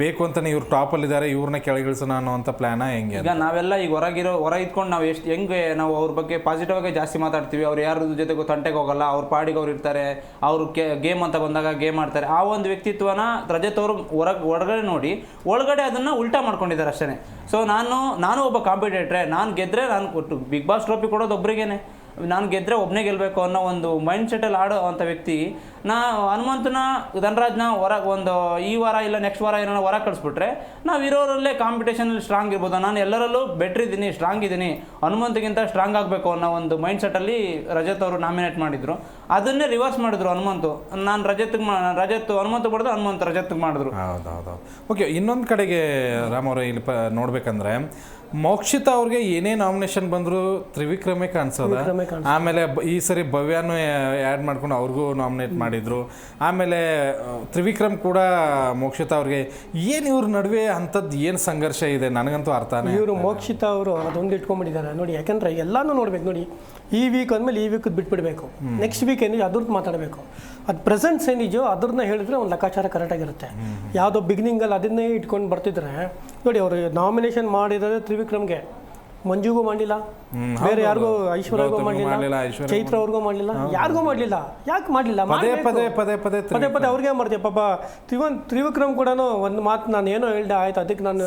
[SPEAKER 1] ಬೇಕು ಅಂತಾನೆ ಇವ್ರು ಟಾಪಲ್ಲಿದ್ದಾರೆ ಇವ್ರನ್ನ ಕೆಳಗಿಳಿಸೋಣ ಅನ್ನೋಂಥ ಪ್ಲಾನ ಹೆಂಗೆ
[SPEAKER 2] ಈಗ ನಾವೆಲ್ಲ ಈಗ ಹೊರಗಿರೋ ಹೊರ ಇದ್ಕೊಂಡು ನಾವು ಎಷ್ಟು ಹೆಂಗೆ ನಾವು ಅವ್ರ ಬಗ್ಗೆ ಪಾಸಿಟಿವ್ ಆಗಿ ಜಾಸ್ತಿ ಮಾತಾಡ್ತೀವಿ ಅವ್ರು ಯಾರ ಜೊತೆಗೂ ತಂಟೆಗೆ ಹೋಗಲ್ಲ ಅವ್ರ ಪಾಡಿಗೆ ಅವ್ರು ಇರ್ತಾರೆ ಅವರು ಗೇಮ್ ಅಂತ ಬಂದಾಗ ಗೇಮ್ ಆಡ್ತಾರೆ. ಆ ಒಂದು ವ್ಯಕ್ತಿತ್ವನ ರಜತ್ ಅವರು ಹೊರಗೆ ಹೊರಗಡೆ ನೋಡಿ ಒಳಗಡೆ ಅದನ್ನ ಉಲ್ಟಾ ಮಾಡ್ಕೊಂಡಿದ್ದಾರೆ ಅಷ್ಟೇ ಸೊ ನಾನು ನಾನು ಒಬ್ಬ ಕಾಂಪಿಟೇಟ್ರೆ ನಾನು ಗೆದ್ರೆ ನಾನು ಕೊಟ್ಟು ಬಿಗ್ ಬಾಸ್ ಟ್ರೋಫಿ ಕೊಡೋದು ಒಬ್ರಿಗೇನೆ. ನಾನು ಗೆದ್ದರೆ ಒಬ್ಬನೇ ಗೆಲ್ಲಬೇಕು ಅನ್ನೋ ಒಂದು ಮೈಂಡ್ ಸೆಟಲ್ಲಿ ಆಡೋ ಅಂಥ ವ್ಯಕ್ತಿ ನಾ ಹನುಮಂತನ ಧನರಾಜ್ನ ಹೊರ ಒಂದು ಈ ವಾರ ಇಲ್ಲ ನೆಕ್ಸ್ಟ್ ವಾರ ಏನೋ ಹೊರ ಕಳಿಸ್ಬಿಟ್ರೆ ನಾವು ಇರೋರಲ್ಲೇ ಕಾಂಪಿಟೇಷನಲ್ಲಿ ಸ್ಟ್ರಾಂಗ್ ಇರ್ಬೋದು. ನಾನು ಎಲ್ಲರಲ್ಲೂ ಬೆಟ್ರ್ ಇದ್ದೀನಿ ಸ್ಟ್ರಾಂಗ್ ಇದ್ದೀನಿ. ಹನುಮಂತಗಿಂತ ಸ್ಟ್ರಾಂಗ್ ಆಗಬೇಕು ಅನ್ನೋ ಒಂದು ಮೈಂಡ್ ಸೆಟ್ಟಲ್ಲಿ ರಜತ್ ಅವರು ನಾಮಿನೇಟ್ ಮಾಡಿದ್ರು. ಅದನ್ನೇ ರಿವರ್ಸ್ ಮಾಡಿದ್ರು ಹನುಮಂತು. ನಾನು ರಜತ್ಗೆ ಮಾ ರಜತ್ ಹನುಮಂತ ಬಡ್ದು ಹನುಮಂತ ರಜತ್ಗೆ ಮಾಡಿದ್ರು.
[SPEAKER 1] ಹೌದೌದು ಹೌದು ಓಕೆ ಇನ್ನೊಂದು ಕಡೆಗೆ ರಾಮವ್ರೆ ಇಲ್ಲಿ ಪ ನೋಡ್ಬೇಕಂದ್ರೆ ಮೋಕ್ಷಿತ ಅವ್ರಿಗೆ ಏನೇ ನಾಮಿನೇಷನ್ ಬಂದ್ರು ತ್ರಿವಿಕ್ರಮೇ ಕಾಣಿಸೋದ. ಆಮೇಲೆ ಬ- ಈ ಸರಿ ಭವ್ಯನೂ ಆ್ಯಡ್ ಮಾಡ್ಕೊಂಡು ಅವ್ರಿಗೂ ನಾಮಿನೇಟ್ ಮಾಡಿದ್ರು. ಆಮೇಲೆ ತ್ರಿವಿಕ್ರಮ್ ಕೂಡ ಮೋಕ್ಷಿತ ಅವ್ರಿಗೆ ಏನು ಇವ್ರ ನಡುವೆ ಅಂಥದ್ದು ಏನು ಸಂಘರ್ಷ ಇದೆ? ನನಗಂತೂ ಅರ್ಥನೇ
[SPEAKER 3] ಇವರು ಮೋಕ್ಷಿತ ಅವರು ಅದೊಂದು ಇಟ್ಕೊಂಡ್ಬಿಟ್ಟಿದ್ದಾರೆ. ನೋಡಿ ಯಾಕಂದ್ರೆ ಎಲ್ಲಾನು ನೋಡ್ಬೇಕು ನೋಡಿ ಈ ವೀಕ್ ಅಂದಮೇಲೆ ಈ ವೀಕ್ ಬಿಟ್ಬಿಡ್ಬೇಕು. ನೆಕ್ಸ್ಟ್ ವೀಕ್ ಏನಿದೆ ಅದ್ರದ್ದು ಮಾತಾಡಬೇಕು. ಅದು ಪ್ರೆಸೆಂಟ್ಸ್ ಏನಿದೆಯೋ ಅದ್ರನ್ನ ಹೇಳಿದ್ರೆ ಒಂದು ಲೆಕ್ಕಾಚಾರ ಕರೆಕ್ಟಾಗಿರುತ್ತೆ ಯಾವುದೋ ಬಿಗಿನಿಂಗಲ್ಲಿ ಅದನ್ನೇ ಇಟ್ಕೊಂಡು ಬರ್ತಿದ್ರೆ ನೋಡಿ ಅವರು ನಾಮಿನೇಷನ್ ಮಾಡಿದರೆ ತ್ರಿವಿಕ್ರಮ್ಗೆ. ಮಂಜುಗೂ ಮಾಡಲಿಲ್ಲ. ಬೇರೆ ಯಾರಿಗೂ ಐಶ್ವರ್ಯಗೂ ಮಾಡಲಿಲ್ಲ ಚೈತ್ರ ಅವ್ರಿಗೂ ಮಾಡಲಿಲ್ಲ ಯಾರಿಗೂ ಮಾಡಲಿಲ್ಲ ಯಾಕೆ ಮಾಡಲಿಲ್ಲ?
[SPEAKER 1] ಪದೇ ಪದೇ ಪದೇ ಪದೇ
[SPEAKER 3] ಪದೇ ಪದೇ ಅವ್ರಿಗೆ ಮಾಡ್ತೀವಿ ಪಾಪ ತ್ರಿವನ್ ತ್ರಿವಿಕ್ರಮ್ ಕೂಡ ಒಂದು ಮಾತು ನಾನು ಏನೋ ಹೇಳ್ದೆ ಆಯ್ತು ಅದಕ್ಕೆ ನಾನು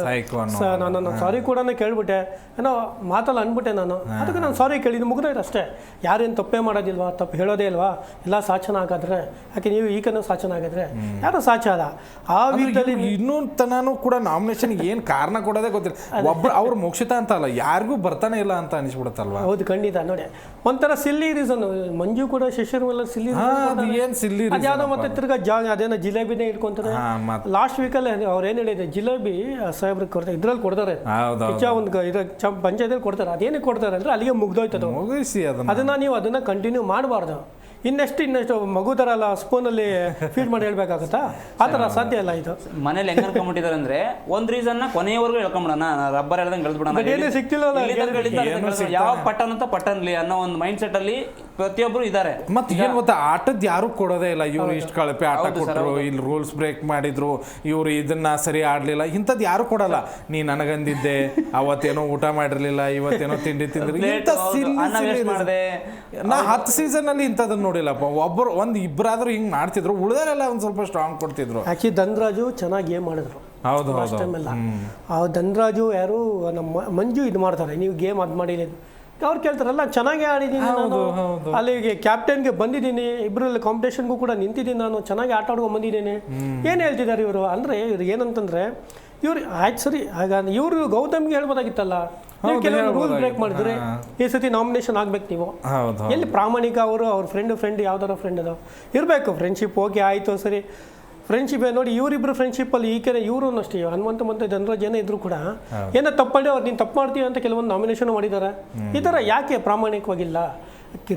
[SPEAKER 3] ನಾನು ಸಾರಿ ಕೂಡ ಕೇಳ್ಬಿಟ್ಟೆ. ಏನೋ ಮಾತಲ್ಲ ಅನ್ಬಿಟ್ಟೆ ನಾನು. ಅದಕ್ಕೆ ನಾನು ಸಾರಿ ಕೇಳಿದ್ದು ಮುಗಿದೋಯ್ತು ಅಷ್ಟೇ. ಯಾರೇನು ತಪ್ಪೇ ಮಾಡೋದಿಲ್ವಾ ತಪ್ಪು ಹೇಳೋದೇ ಇಲ್ವಾ ಎಲ್ಲ ಸಾಚನ ಹಾಗಾದ್ರೆ ಯಾಕೆ ನೀವು ಈಗನೂ ಸಾಚನ ಆಗಿದ್ರೆ ಯಾರು ಸಾಚ ಅದ ಆ ವಿಧದಲ್ಲಿ
[SPEAKER 1] ಇನ್ನೂ ತನಾನು ಕೂಡ ನಾಮಿನೇಷನ್ ಏನು ಕಾರಣ ಕೊಡೋದೇ ಗೊತ್ತಿಲ್ಲ. ಒಬ್ಬ ಅವ್ರು ಮೋಕ್ಷಿತ ಅಂತ ಅಲ್ಲ ಯಾರಿಗೂ ಬರ್ತಾನೆ ಇಲ್ಲ ಅಂತ ಅನಿಸ್ಬಿಡುತ್ತಲ್ವಾ?
[SPEAKER 3] ಹೌದು ಖಂಡಿತ. ನೋಡಿ ಒಂಥರ ಸಿಲ್ಲಿ ರೀಸನ್ ಮಂಜು ಕೂಡ ಶಿಷ್ಯರು ಎಲ್ಲ ಸಿಲ್ಲಿ
[SPEAKER 1] ಅದು ಏನು ಸಿಲ್ಲಿ
[SPEAKER 3] ಅದ್ಯಾವುದೋ ಮತ್ತೆ ತಿರ್ಗಾ ಜಾ ಅದೇನೋ ಜಿಲೇಬಿನೇ ಇಟ್ಕೊಂತಾರೆ. ಲಾಸ್ಟ್ ವೀಕಲ್ಲಿ ಅವ್ರು ಏನು ಹೇಳಿದೆ ಜಿಲೇಬಿ ಸಾಹೇಬ್ರಿಗೆ ಕೊಡ್ತಾರೆ. ಇದ್ರಲ್ಲಿ ಕೊಡ್ತಾರೆ. ಒಂದು ಇದು ಪಂಚಾಯತಿಯಲ್ಲಿ ಕೊಡ್ತಾರೆ. ಅದೇನಕ್ಕೆ ಕೊಡ್ತಾರೆ ಅಂದ್ರೆ ಅಲ್ಲಿಗೆ ಮುಗ್ದೋಯ್ತದೆ.
[SPEAKER 1] ಮುಗಿಸಿ ಅದನ್ನ.
[SPEAKER 3] ಅದನ್ನ ನೀವು ಅದನ್ನ ಕಂಟಿನ್ಯೂ ಮಾಡಬಾರ್ದು. ಇನ್ನೆಷ್ಟು ಇನ್ನಷ್ಟು ಮಗು ಥರ ಅಲ್ಲ ಸ್ಪೂನಲ್ಲಿ ಫೀಡ್ ಮಾಡಿ ಹೇಳ್ಬೇಕಾಗತ್ತಾ? ಆ ಥರ ಸಾಧ್ಯ ಇಲ್ಲ ಇದು.
[SPEAKER 2] ಮನೇಲಿ ಹೆಂಗ್ ಅನ್ಕೊಂಡ್ಬಿಟ್ಟಿದ್ದಾರೆ ಅಂದ್ರೆ ಒಂದ್ ರೀಸನ್ನ ಕೊನೆಯವರೆಗೂ ಹೇಳ್ಕೊಂಬಿಡೋಣ. ರಬ್ಬರ್ ಹೇಳ್ದಂಗೆ
[SPEAKER 3] But ಏನೂ
[SPEAKER 2] ಎಲ್ಲಿ ಅಂತ ಗೆಲ್ಸ್ಬಿಡೋಣ. ಯಾವ ಪಟ್ಟನ್ ಅಂತ ಪಟ್ಟನ್ಲಿ ಅನ್ನೋ ಒಂದು ಮೈಂಡ್ ಸೆಟ್ ಅಲ್ಲಿ ಪ್ರತಿಯೊಬ್ರು ಇದ್ದಾರೆ.
[SPEAKER 1] ಮತ್ತೆ ಏನ್ ಗೊತ್ತಾ ಆಟದ ಯಾರು ಕೊಡೋದೇ ಇಲ್ಲ. ಇವ್ರು ಇಷ್ಟು ಕಳಪೆ ಆಟ ಕೊಟ್ಟರು ಇಲ್ಲಿ ರೂಲ್ಸ್ ಬ್ರೇಕ್ ಮಾಡಿದ್ರು ಇವ್ರು ಇದನ್ನ ಸರಿ ಆಡ್ಲಿಲ್ಲ. ಇಂಥದ್ದು ಯಾರು ಕೊಡಲ್ಲ. ನೀ ನನಗಂದಿದ್ದೆ ಅವತ್ತೇನೋ ಊಟ ಮಾಡಿರ್ಲಿಲ್ಲ ಇವತ್ತೇನೋ ತಿಂಡಿ ತಿಂದ್ರಿ ಇಂಥ.
[SPEAKER 2] ಮಾಡ್ದೆ.
[SPEAKER 1] ನಾ ಹತ್ತು ಸೀಸನ್ ಅಲ್ಲಿ ಇಂಥದನ್ನ ನೋಡಿಲ್ಲಪ್ಪ. ಒಬ್ಬರು ಒಂದು ಇಬ್ಬರಾದ್ರೂ ಹಿಂಗ್ ಮಾಡ್ತಿದ್ರು ಉಳಿದರೆಲ್ಲ ಒಂದ್ ಸ್ವಲ್ಪ ಸ್ಟ್ರಾಂಗ್ ಕೊಡ್ತಿದ್ರು.
[SPEAKER 3] ಆ್ಯಕ್ಚುಲಿ ಧನ್ರಾಜು ಚೆನ್ನಾಗಿ ಗೇಮ್ ಮಾಡಿದ್ರು.
[SPEAKER 1] ಹೌದು ಫಸ್ಟ್
[SPEAKER 3] ಟೈಮ್ ಎಲ್ಲ. ಆ ಧನ್ರಾಜು ಯಾರು ನಮ್ಮ ಮಂಜು ಇದು ಮಾಡ್ತಾರೆ. ನೀವು ಗೇಮ್ ಅದು ಮಾಡಿಲ್ಲ ಅವ್ರು ಕೇಳ್ತಾರಲ್ಲ ಚೆನ್ನಾಗಿ ಆಡಿದ್ದೀನಿ ನಾನು. ಅಲ್ಲಿಗೆ ಕ್ಯಾಪ್ಟನ್ಗೆ ಬಂದಿದ್ದೀನಿ ಇಬ್ಬರಲ್ಲಿ ಕಾಂಪಿಟೇಷನ್ಗೂ ಕೂಡ ನಿಂತಿದ್ದೀನಿ ನಾನು. ಚೆನ್ನಾಗಿ ಆಟ ಆಡ್ಕೊಂಡು ಬಂದಿದ್ದೀನಿ ಏನು ಹೇಳ್ತಿದ್ದಾರೆ ಇವರು? ಅಂದರೆ ಇವ್ರು ಏನಂತಂದ್ರೆ ಇವ್ರು ಆಯ್ತು ಸರಿ ಆಗ ಇವರು ಗೌತಮ್ಗೆ ಹೇಳ್ಬೋದಾಗಿತ್ತಲ್ಲ? ನೀವು ಕೆಲವೊಂದು ರೂಲ್ ಬ್ರೇಕ್ ಮಾಡಿದ್ರೆ ಈ ಸತಿ ನಾಮಿನೇಷನ್ ಆಗ್ಬೇಕು ನೀವು. ಎಲ್ಲಿ ಪ್ರಾಮಾಣಿಕ ಅವರು ಅವ್ರ ಫ್ರೆಂಡ್ ಫ್ರೆಂಡ್ ಯಾವ್ದಾರ ಫ್ರೆಂಡ್ ಅದು ಇರಬೇಕು ಫ್ರೆಂಡ್ಶಿಪ್ ಓಕೆ ಆಯಿತು ಸರಿ. ಫ್ರೆಂಡ್ಶಿಪ್ ನೋಡಿ ಇವರಿಬ್ರು ಫ್ರೆಂಡ್ಶಿಪ್ಪಲ್ಲಿ ಈ ಕೆರೆ ಇವರು ಅಷ್ಟೇ. ಹನುಮಂತ ಮತ್ತು ಜನರ ಜನ ಇದ್ರು ಕೂಡ ಏನೋ ತಪ್ಪು ಮಾಡಿ ಅವ್ರು ನೀನು ತಪ್ಪು ಮಾಡ್ತೀವಿ ಅಂತ ಕೆಲವೊಂದು ನಾಮಿನೇಷನ್ ಮಾಡಿದ್ದಾರೆ ಈ ಥರ ಯಾಕೆ ಪ್ರಾಮಾಣಿಕವಾಗಿಲ್ಲ?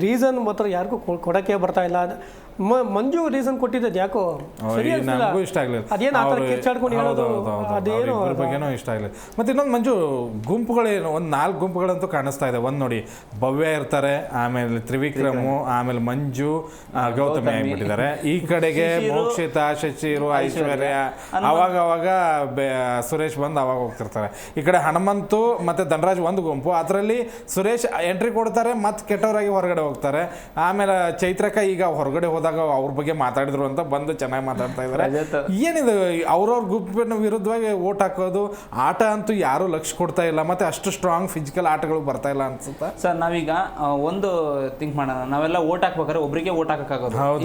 [SPEAKER 3] ರೀಸನ್ ಮಾತ್ರ ಯಾರಿಗೂ ಕೊಡಕ್ಕೆ ಬರ್ತಾ ಇಲ್ಲ. ಮಂಜು ರೀಸನ್ ಕೊಟ್ಟಿದ್ದದ್ದು ಯಾಕೋ?
[SPEAKER 1] ನನಗೂ ಇಷ್ಟ ಆಗ್ಲಿಲ್ಲ.
[SPEAKER 3] ಅದೇನು ಆ ಥರ ಹೇಳೋದು
[SPEAKER 1] ಹೌದು, ಹೌದು.
[SPEAKER 3] ಅದೇನು
[SPEAKER 1] ಬಗ್ಗೆನೂ ಇಷ್ಟ ಆಗಲಿಲ್ಲ. ಮತ್ತೆ ಇನ್ನೊಂದು ಮಂಜು ಗುಂಪುಗಳೇನು ಒಂದು ನಾಲ್ಕು ಗುಂಪುಗಳಂತೂ ಕಾಣಿಸ್ತಾ ಇದೆ. ಒಂದು ನೋಡಿ ಭವ್ಯ ಇರ್ತಾರೆ ಆಮೇಲೆ ತ್ರಿವಿಕ್ರಮು ಆಮೇಲೆ ಮಂಜು ಗೌತಮಿ. ಆಗಿಬಿಟ್ಟಿದ್ದಾರೆ. ಈ ಕಡೆಗೆ ಮೋಕ್ಷಿತ ಶಶಿರು ಐಶ್ವರ್ಯ. ಅವಾಗ ಅವಾಗ ಸುರೇಶ್ ಬಂದು ಅವಾಗ ಹೋಗ್ತಿರ್ತಾರೆ. ಈ ಕಡೆ ಹನುಮಂತು ಮತ್ತೆ ಧನರಾಜ್ ಒಂದು ಗುಂಪು. ಅದರಲ್ಲಿ ಸುರೇಶ್ ಎಂಟ್ರಿ ಕೊಡ್ತಾರೆ ಮತ್ತೆ ಕೆಟ್ಟವರಾಗಿ ಹೊರಗಡೆ ಹೋಗ್ತಾರೆ. ಆಮೇಲೆ ಚೈತ್ರಕ ಈಗ ಹೊರಗಡೆ ಹೋದಾಗ ಅವ್ರ ಬಗ್ಗೆ ಮಾತಾಡಿದ್ರು ಅಂತ ಬಂದು ಚೆನ್ನಾಗಿ ಮಾತಾಡ್ತಾ ಇದ್ದಾರೆ ಏನಿದೆ ಅವ್ರವ್ರ ಗುಂಪಿನ ವಿರುದ್ಧವಾಗಿ ಓಟ್ ಹಾಕೋದು ಆಟ ಅಂತೂ ಯಾರು ಲಕ್ಷ ಕೊಡ್ತಾ ಇಲ್ಲ ಮತ್ತೆ ಅಷ್ಟು ಸ್ಟ್ರಾಂಗ್ ಫಿಸಿಕಲ್ ಆಟಗಳು ಬರ್ತಾ ಇಲ್ಲ ಅನ್ಸುತ್ತೆ?
[SPEAKER 2] ಸರ್ ನಾವೀಗ ಒಂದು ಥಿಂಕ್ ಮಾಡೋಣ. ನಾವೆಲ್ಲ ಓಟ್ ಹಾಕ್ಬೇಕಾದ್ರೆ ಒಬ್ಬರಿಗೆ ಓಟ್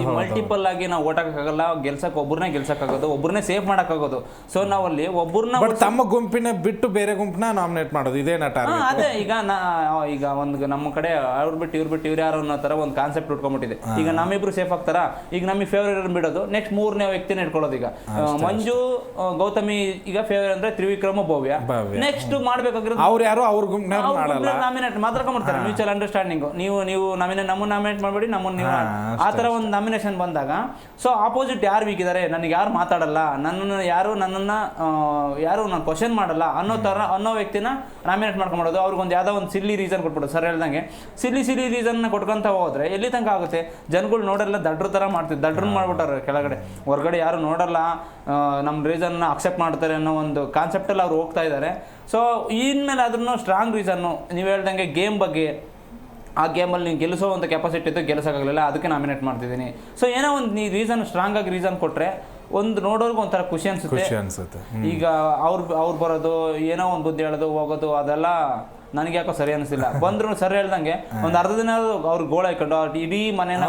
[SPEAKER 2] ಈ ಮಲ್ಟಿಪಲ್ ಆಗಿ ನಾವು ಓಟ್ ಹಾಕಲ್ಲ ಗೆಲ್ಸಕ್ ಒಬ್ಬರನ್ನೇ ಗೆಲ್ಸಕ್ಕಾಗೋದು ಒಬ್ಬರನ್ನೇ ಸೇಫ್ ಮಾಡೋಕ್ಕಾಗೋದು. ಸೊ ನಾವಲ್ಲಿ ಒಬ್ಬರನ್ನ
[SPEAKER 1] ಬಟ್ ತಮ್ಮ ಗುಂಪಿನ ಬಿಟ್ಟು ಬೇರೆ ಗುಂಪನ್ನ ನಾಮಿನೇಟ್ ಮಾಡೋದು
[SPEAKER 2] ಇದೇ
[SPEAKER 1] ನಟ
[SPEAKER 2] ಅದೇ ಈಗ ನಾ ಈಗ ಒಂದು ನಮ್ಮ ಕಡೆ ಅವ್ರು ಬಿಟ್ಟು ಇವ್ರು ಬಿಟ್ಟು ಇವ್ರು ಯಾರು ಅನ್ನೋ ತರ ಒಂದು ಕಾನ್ಸೆಪ್ಟ್ ಉಟ್ಕೊಂಡ್ಬಿಟ್ಟಿದೆ. ಈಗ ನಮ್ಮಿಬ್ರು ಸೇಫ್ ಆಗ್ತಾರಾ ಈಗ ನಮಗೆ ಫೇವರೇಟ್ ಬಿಡೋದು. ನೆಕ್ಸ್ಟ್ ಮೂರನೇ ವ್ಯಕ್ತಿನ ಇಟ್ಕೊಳ್ಳೋದು ಈಗ ಮಂಜು ಗೌತಮಿ ಈಗ ಫೇವರ್ ಅಂದ್ರೆ ತ್ರಿವಿಕ್ರಮ ಭವ್ಯ. ನೆಕ್ಸ್ಟ್ ಮಾಡ್ಬೇಕಾಗಿರೋದು
[SPEAKER 1] ಅವ್ರು ಯಾರು ಅವ್ರ
[SPEAKER 2] ನಾಮಿನೇಟ್ ಮಾತ್ರ ಮಾತಾಡ್ಕೊಂಡ್ಬಿಡ್ತಾರೆ ಮ್ಯೂಚುವಲ್ ಅಂಡರ್ಸ್ಟ್ಯಾಂಡಿಂಗ್ ನೀವು ನೀವು ನಾಮಿನೇಟ್ ನಮ್ಮ ನಾಮಿನೇಟ್ ಮಾಡ್ಬೇಡಿ ನಮ್ಮನ್ನ ನೀವು ಆ ಥರ ಒಂದು ನಾಮಿನೇಷನ್ ಬಂದಾಗ ಸೊ ಆಪೋಸಿಟ್ ಯಾರು ವೀಕ್ ಇದ್ದಾರೆ ನನಗೆ ಯಾರು ಮಾತಾಡಲ್ಲ? ನನ್ನನ್ನು ಯಾರು ನನ್ನನ್ನು ಯಾರು ನಾನು ಕ್ವಶನ್ ಮಾಡಲ್ಲ ಅನ್ನೋ ಥರ ಅನ್ನೋ ವ್ಯಕ್ತಿನ ನಾಮಿನೇಟ್ ಮಾಡ್ಕೊಂಬಿಡೋದು. ಅವ್ರಿಗೊಂದು ಯಾವುದೋ ಒಂದು ಸಿಲ್ಲಿ ರೀಸನ್ ಕೊಟ್ಬಿಡೋದು ಸರ್ ಹೇಳ್ದಂಗೆ. ಸಿಲ್ಲಿ ಸಿಲ್ಲಿ ರೀಸನ್ನ ಕೊಟ್ಕೊಂತ ಹೋದ್ರೆ ಎಲ್ಲಿ ತನಕ ಆಗುತ್ತೆ? ಜನಗಳು ನೋಡಲ್ಲ ದಡ್ರ ಥರ ಮಾಡ್ತಿದ್ರು ದಡ್ರನ್ನ ಮಾಡ್ಬಿಟ್ಟಾರೆ ಕೆಳಗಡೆ. ಹೊರಗಡೆ ಯಾರು ನೋಡಲ್ಲ ನಮ್ಮ ರೀಸನ್ನ ಅಕ್ಸೆಪ್ಟ್ ಮಾಡ್ತಾರೆ ಅನ್ನೋ ಒಂದು ಕಾನ್ಸೆಪ್ಟಲ್ಲಿ ಅವ್ರು ಹೋಗ್ತಾ ಇದ್ದಾರೆ ಸೊ ಇನ್ಮೇಲೆ ಆದ್ರೂ ಸ್ಟ್ರಾಂಗ್ ರೀಸನ್ನು ನೀವು ಹೇಳ್ದಂಗೆ ಗೇಮ್ ಬಗ್ಗೆ ಆ ಗೇಮಲ್ಲಿ ನೀವು ಗೆಲ್ಲಿಸೋ ಒಂದು ಕೆಪಾಸಿಟಿ ಇತ್ತು ಗೆಲ್ಲಿಸೋಕ್ಕಾಗಲಿಲ್ಲ ಅದಕ್ಕೆ ನಾಮಿನೇಟ್ ಮಾಡ್ತಿದ್ದೀನಿ. ಸೊ ಏನೋ ಒಂದು ನೀ ರೀಸನ್ ಸ್ಟ್ರಾಂಗ್ ಆಗಿ ರೀಸನ್ ಕೊಟ್ಟರೆ ಒಂದು ನೋಡೋರ್ಗು ಒಂಥರ ಖುಷಿ ಅನ್ಸುತ್ತೆ.
[SPEAKER 1] ಖುಷಿ ಅನ್ಸುತ್ತೆ.
[SPEAKER 2] ಈಗ ಅವ್ರು ಅವ್ರು ಬರೋದು ಏನೋ ಒಂದು ಬುದ್ಧಿ ಹೇಳೋದು ಹೋಗೋದು ಅದೆಲ್ಲ ನನಗೆ ಯಾಕೋ ಸರಿ ಅನಿಸಿಲ್ಲ. ಬಂದ್ರು ಸರಿ ಹೇಳ್ದಂಗೆ ಒಂದ್ ಅರ್ಧ ದಿನ ಅವ್ರು ಗೋಳ ಹಾಕೊಂಡು ಅವ್ರ ಇಡೀ ಮನೇನ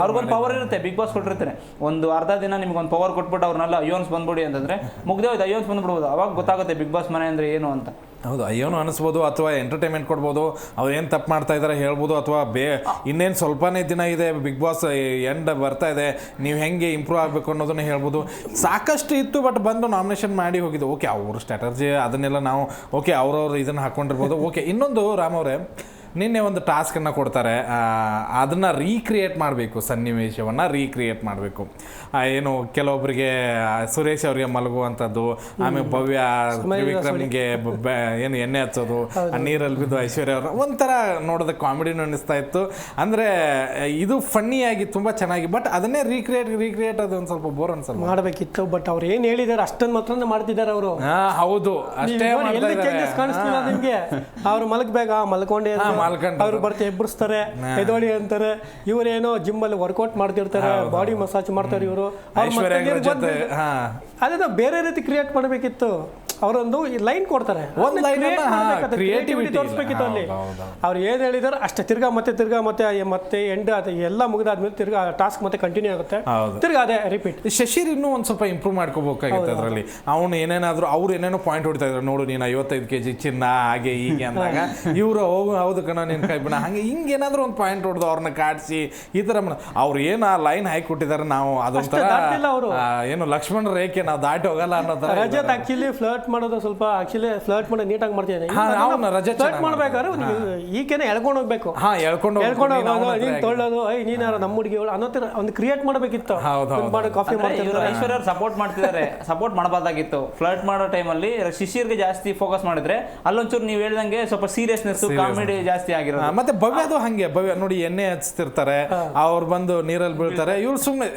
[SPEAKER 2] ಅವ್ರಿಗೊಂದು ಪವರ್ ಇರುತ್ತೆ ಬಿಗ್ ಬಾಸ್ ಕೊಟ್ಟಿರ್ತಾರೆ. ಒಂದು ಅರ್ಧ ದಿನ ನಿಮ್ಗೆ ಒಂದು ಪವರ್ ಕೊಟ್ಬಿಟ್ಟು ಅವ್ರನ್ನೆಲ್ಲ ಅಯ್ಯೋನ್ಸ್ ಬಂದ್ಬಿಡಿ ಅಂತಂದ್ರೆ ಮುಗ್ದೇ ಹೋಯ್ತು ಅಯ್ಯೋನ್ಸ್ ಬಂದ್ಬಿಡ್ಬೋದು ಅವಾಗ ಗೊತ್ತಾಗುತ್ತೆ ಬಿಗ್ ಬಾಸ್ ಮನೆ ಅಂದ್ರೆ ಏನು ಅಂತ.
[SPEAKER 1] ಹೌದು, ಅಯ್ಯೋನು ಅನಿಸ್ಬೋದು ಅಥವಾ ಎಂಟರ್ಟೈನ್ಮೆಂಟ್ ಕೊಡ್ಬೋದು, ಅವ್ರು ಏನು ತಪ್ಪು ಮಾಡ್ತಾ ಇದ್ದಾರೆ ಹೇಳ್ಬೋದು ಅಥವಾ ಬೇ, ಇನ್ನೇನು ಸ್ವಲ್ಪನೇ ದಿನ ಇದೆ ಬಿಗ್ ಬಾಸ್ ಎಂಡ್ ಬರ್ತಾ ಇದೆ, ನೀವು ಹೆಂಗೆ ಇಂಪ್ರೂವ್ ಆಗಬೇಕು ಅನ್ನೋದನ್ನ ಹೇಳ್ಬೋದು. ಸಾಕಷ್ಟು ಇತ್ತು ಬಟ್ ಬಂದು ನಾಮಿನೇಷನ್ ಮಾಡಿ ಹೋಗಿದ್ದು. ಓಕೆ ಅವ್ರ ಸ್ಟ್ರಾಟಜಿ ಅದನ್ನೆಲ್ಲ ನಾವು ಓಕೆ ಅವ್ರವ್ರು ಇದನ್ನು ಹಾಕ್ಕೊಂಡಿರ್ಬೋದು ಓಕೆ ಇನ್ನೊಂದು ರಾಮ್ ಅವರೇ ನಿನ್ನೆ ಒಂದು ಟಾಸ್ಕನ್ನು ಕೊಡ್ತಾರೆ. ಅದನ್ನು ರೀಕ್ರಿಯೇಟ್ ಮಾಡಬೇಕು ಸನ್ನಿವೇಶವನ್ನು ರೀಕ್ರಿಯೇಟ್ ಮಾಡಬೇಕು. ಏನು ಕೆಲವೊಬ್ಬರಿಗೆ ಸುರೇಶ್ ಅವರಿಗೆ ಮಲಗುವಂಥದ್ದು ಆಮೇಲೆ ಭವ್ಯ ತ್ರಿವಿಕ್ರಮ್ಗೆ ಬ- ಏನು ಎಣ್ಣೆ ಹಚ್ಚೋದು ನೀರಲ್ಲಿ ಬಿದ್ದು ಐಶ್ವರ್ಯ ಅವರು ಒಂಥರ ನೋಡೋದಕ್ಕೆ ಕಾಮಿಡಿನೂ ಅನ್ನಿಸ್ತಾ ಇತ್ತು. ಅಂದರೆ ಇದು ಫನ್ನಿಯಾಗಿ ತುಂಬ ಚೆನ್ನಾಗಿ ಬಟ್ ಅದನ್ನೇ ರೀಕ್ರಿಯೇಟ್ ರೀಕ್ರಿಯೇಟ್ ಅದು ಒಂದು ಸ್ವಲ್ಪ ಬೋರ್ ಅನ್ಸಲ್ಲ
[SPEAKER 3] ಮಾಡಬೇಕಿತ್ತು ಬಟ್ ಅವ್ರು ಏನು ಹೇಳಿದ್ದಾರೆ ಅಷ್ಟೊಂದು ಮಾತ್ರ ಮಾಡ್ತಿದ್ದಾರೆ ಅವರು.
[SPEAKER 1] ಹೌದು. ಅಷ್ಟೇ
[SPEAKER 3] ಕಾಣಿಸ್ತಿಲ್ಲ ನಿಮ್ಗೆ. ಅವ್ರು ಮಲಗ್ಬೇಕ ಮಲ್ಕೊಂಡೇ ಅವ್ರು ಬರ್ತಾರೆ ಎಬ್ಬರಿಸ್ತಾರೆ ಎದೋಳಿ ಅಂತಾರೆ. ಇವರೇನೋ ಜಿಮ್ ಅಲ್ಲಿ ವರ್ಕೌಟ್ ಮಾಡ್ತಿರ್ತಾರೆ ಬಾಡಿ ಮಸಾಜ್ ಮಾಡ್ತಾರೆ ಇವರು. ಅದನ್ನ ಬೇರೆ ರೀತಿ ಕ್ರಿಯೇಟ್ ಮಾಡಬೇಕಿತ್ತು. ಅವರೊಂದು ಲೈನ್ ಕೊಡ್ತಾರೆ.
[SPEAKER 1] ಒಂದು creativity
[SPEAKER 3] ಕ್ರಿಯೇಟಿವಿಟಿ. ತೋರಿಸ್ಬೇಕಿತ್ತು ಅಲ್ಲಿ. ಅವ್ರು ಏನು ಹೇಳಿದಾರೆ ಅಷ್ಟೇ ತಿರ್ಗಾ ಮತ್ತೆ ತಿರ್ಗಾ ಮತ್ತೆ ಮತ್ತೆ ಎಂಡ್ ಅದು ಎಲ್ಲ ಮುಗಿದಾದ್ಮೇಲೆ ತಿರ್ಗಾ ಟಾಸ್ಕ್ ಮತ್ತೆ ಕಂಟಿನ್ಯೂ ಆಗುತ್ತೆ. ತಿರ್ಗಾ ಅದೇ ರಿಪೀಟ್
[SPEAKER 1] ಶಶಿರ್ ಇನ್ನೂ ಒಂದು ಸ್ವಲ್ಪ ಇಂಪ್ರೂವ್ ಮಾಡ್ಕೋಬೇಕಾಗಿತ್ತು ಅದರಲ್ಲಿ. ಅವನು ಏನೇನಾದ್ರು ಅವ್ರು ಏನೇನೋ ಪಾಯಿಂಟ್ ಹೊಡಿತಾ ಇದ್ರು. ನೋಡು ನೀನು ಐವತ್ತೈದು ಕೆ ಜಿ ಚಿನ್ನ ಹಾಗೆ ಹೀಗೆ ಅಂದಾಗ ಇವರು ಹೋಗು ಹೌದು ಕಣ ನಿನ್ ಕೈ ಬಿಡ. ಹಂಗೆ ಹಿಂಗೆ ಏನಾದ್ರು ಒಂದು ಪಾಯಿಂಟ್ ಹೊಡೆದು ಅವ್ರನ್ನ ಕಾಡಿಸಿ ಈ ಥರ ಅವ್ರು ಏನು ಆ ಲೈನ್ ಹಾಕಿ ಕೊಟ್ಟಿದ್ದಾರೆ ನಾವು ಅದೊಂಥರ. ಏನು ಲಕ್ಷ್ಮಣ ರೇಖೆ ನಾವು ದಾಟಿ ಹೋಗಲ್ಲ ಅನ್ನೋ ಥರ
[SPEAKER 3] ರಜತ್ ಆಕ್ಚುಲಿ ಫ್ಲರ್ಟ್ ಮಾಡೋದು ಸ್ವಲ್ಪ ಆಕ್ಚುಲಿ ಫ್ಲರ್ಟ್ ಮಾಡಿ ನೀಟಾಗಿ ಮಾಡ್ತಿದ್ದಾನೆ.
[SPEAKER 1] ಹಾ, ರಜತ್
[SPEAKER 3] ಫ್ಲರ್ಟ್
[SPEAKER 1] ಚೆನ್ನಾಗ್
[SPEAKER 3] ಮಾಡ್ಬೇಕಾದ್ರೆ ಈಕೆನೆ ಎಳ್ಕೊಂಡು ಹೋಗ್ಬೇಕು.
[SPEAKER 1] ಹಾ ಎಳ್ಕೊಂಡು
[SPEAKER 3] ಎಳ್ಕೊಂಡು ಹೋಗೋದು ನೀನ್ ತೊಳ್ಳೋದು ಐ ನೀನಾರ ನಮ್ಮ ಹುಡುಗಿ ಅನ್ನೋ ಥರ ಒಂದು ಕ್ರಿಯೇಟ್ ಮಾಡಬೇಕಿತ್ತು.
[SPEAKER 1] ಹೌದು,
[SPEAKER 3] ಕಾಫಿ ಮಾಡ್ತಿದ್ರು
[SPEAKER 2] ಐಶ್ವರ್ಯ ಸಪೋರ್ಟ್ ಮಾಡ್ತಿದ್ದಾರೆ. ಸಪೋರ್ಟ್ ಮಾಡಬಾರ್ದಾಗಿತ್ತು. ಫ್ಲರ್ಟ್ ಮಾಡೋ ಟೈಮಲ್ಲಿ ಶಿಶಿರ್ಗೆ ಜಾಸ್ತಿ ಫೋಕಸ್ ಮಾಡಿದ್ರೆ ಅಲ್ಲೊಂಚೂರು ನೀವು ಹೇಳ್ದಂಗೆ ಸ್ವಲ್ಪ ಸೀರಿಯಸ್ನೆಸ್ ಕಾಮಿಡಿ ಜಾಸ್ತಿ ಆಗಿರೋದು.
[SPEAKER 1] ಮತ್ತೆ ಭವ್ಯದು ಹಂಗೆ. ಭವ್ಯ ನೋಡಿ ಎಣ್ಣೆ ಹಚ್ತಿರ್ತಾರೆ ಅವ್ರು ಬಂದು ನೀರಲ್ಲಿ ಬೀಳ್ತಾರೆ. ಇವ್ರು ಸುಮ್ಮನೆ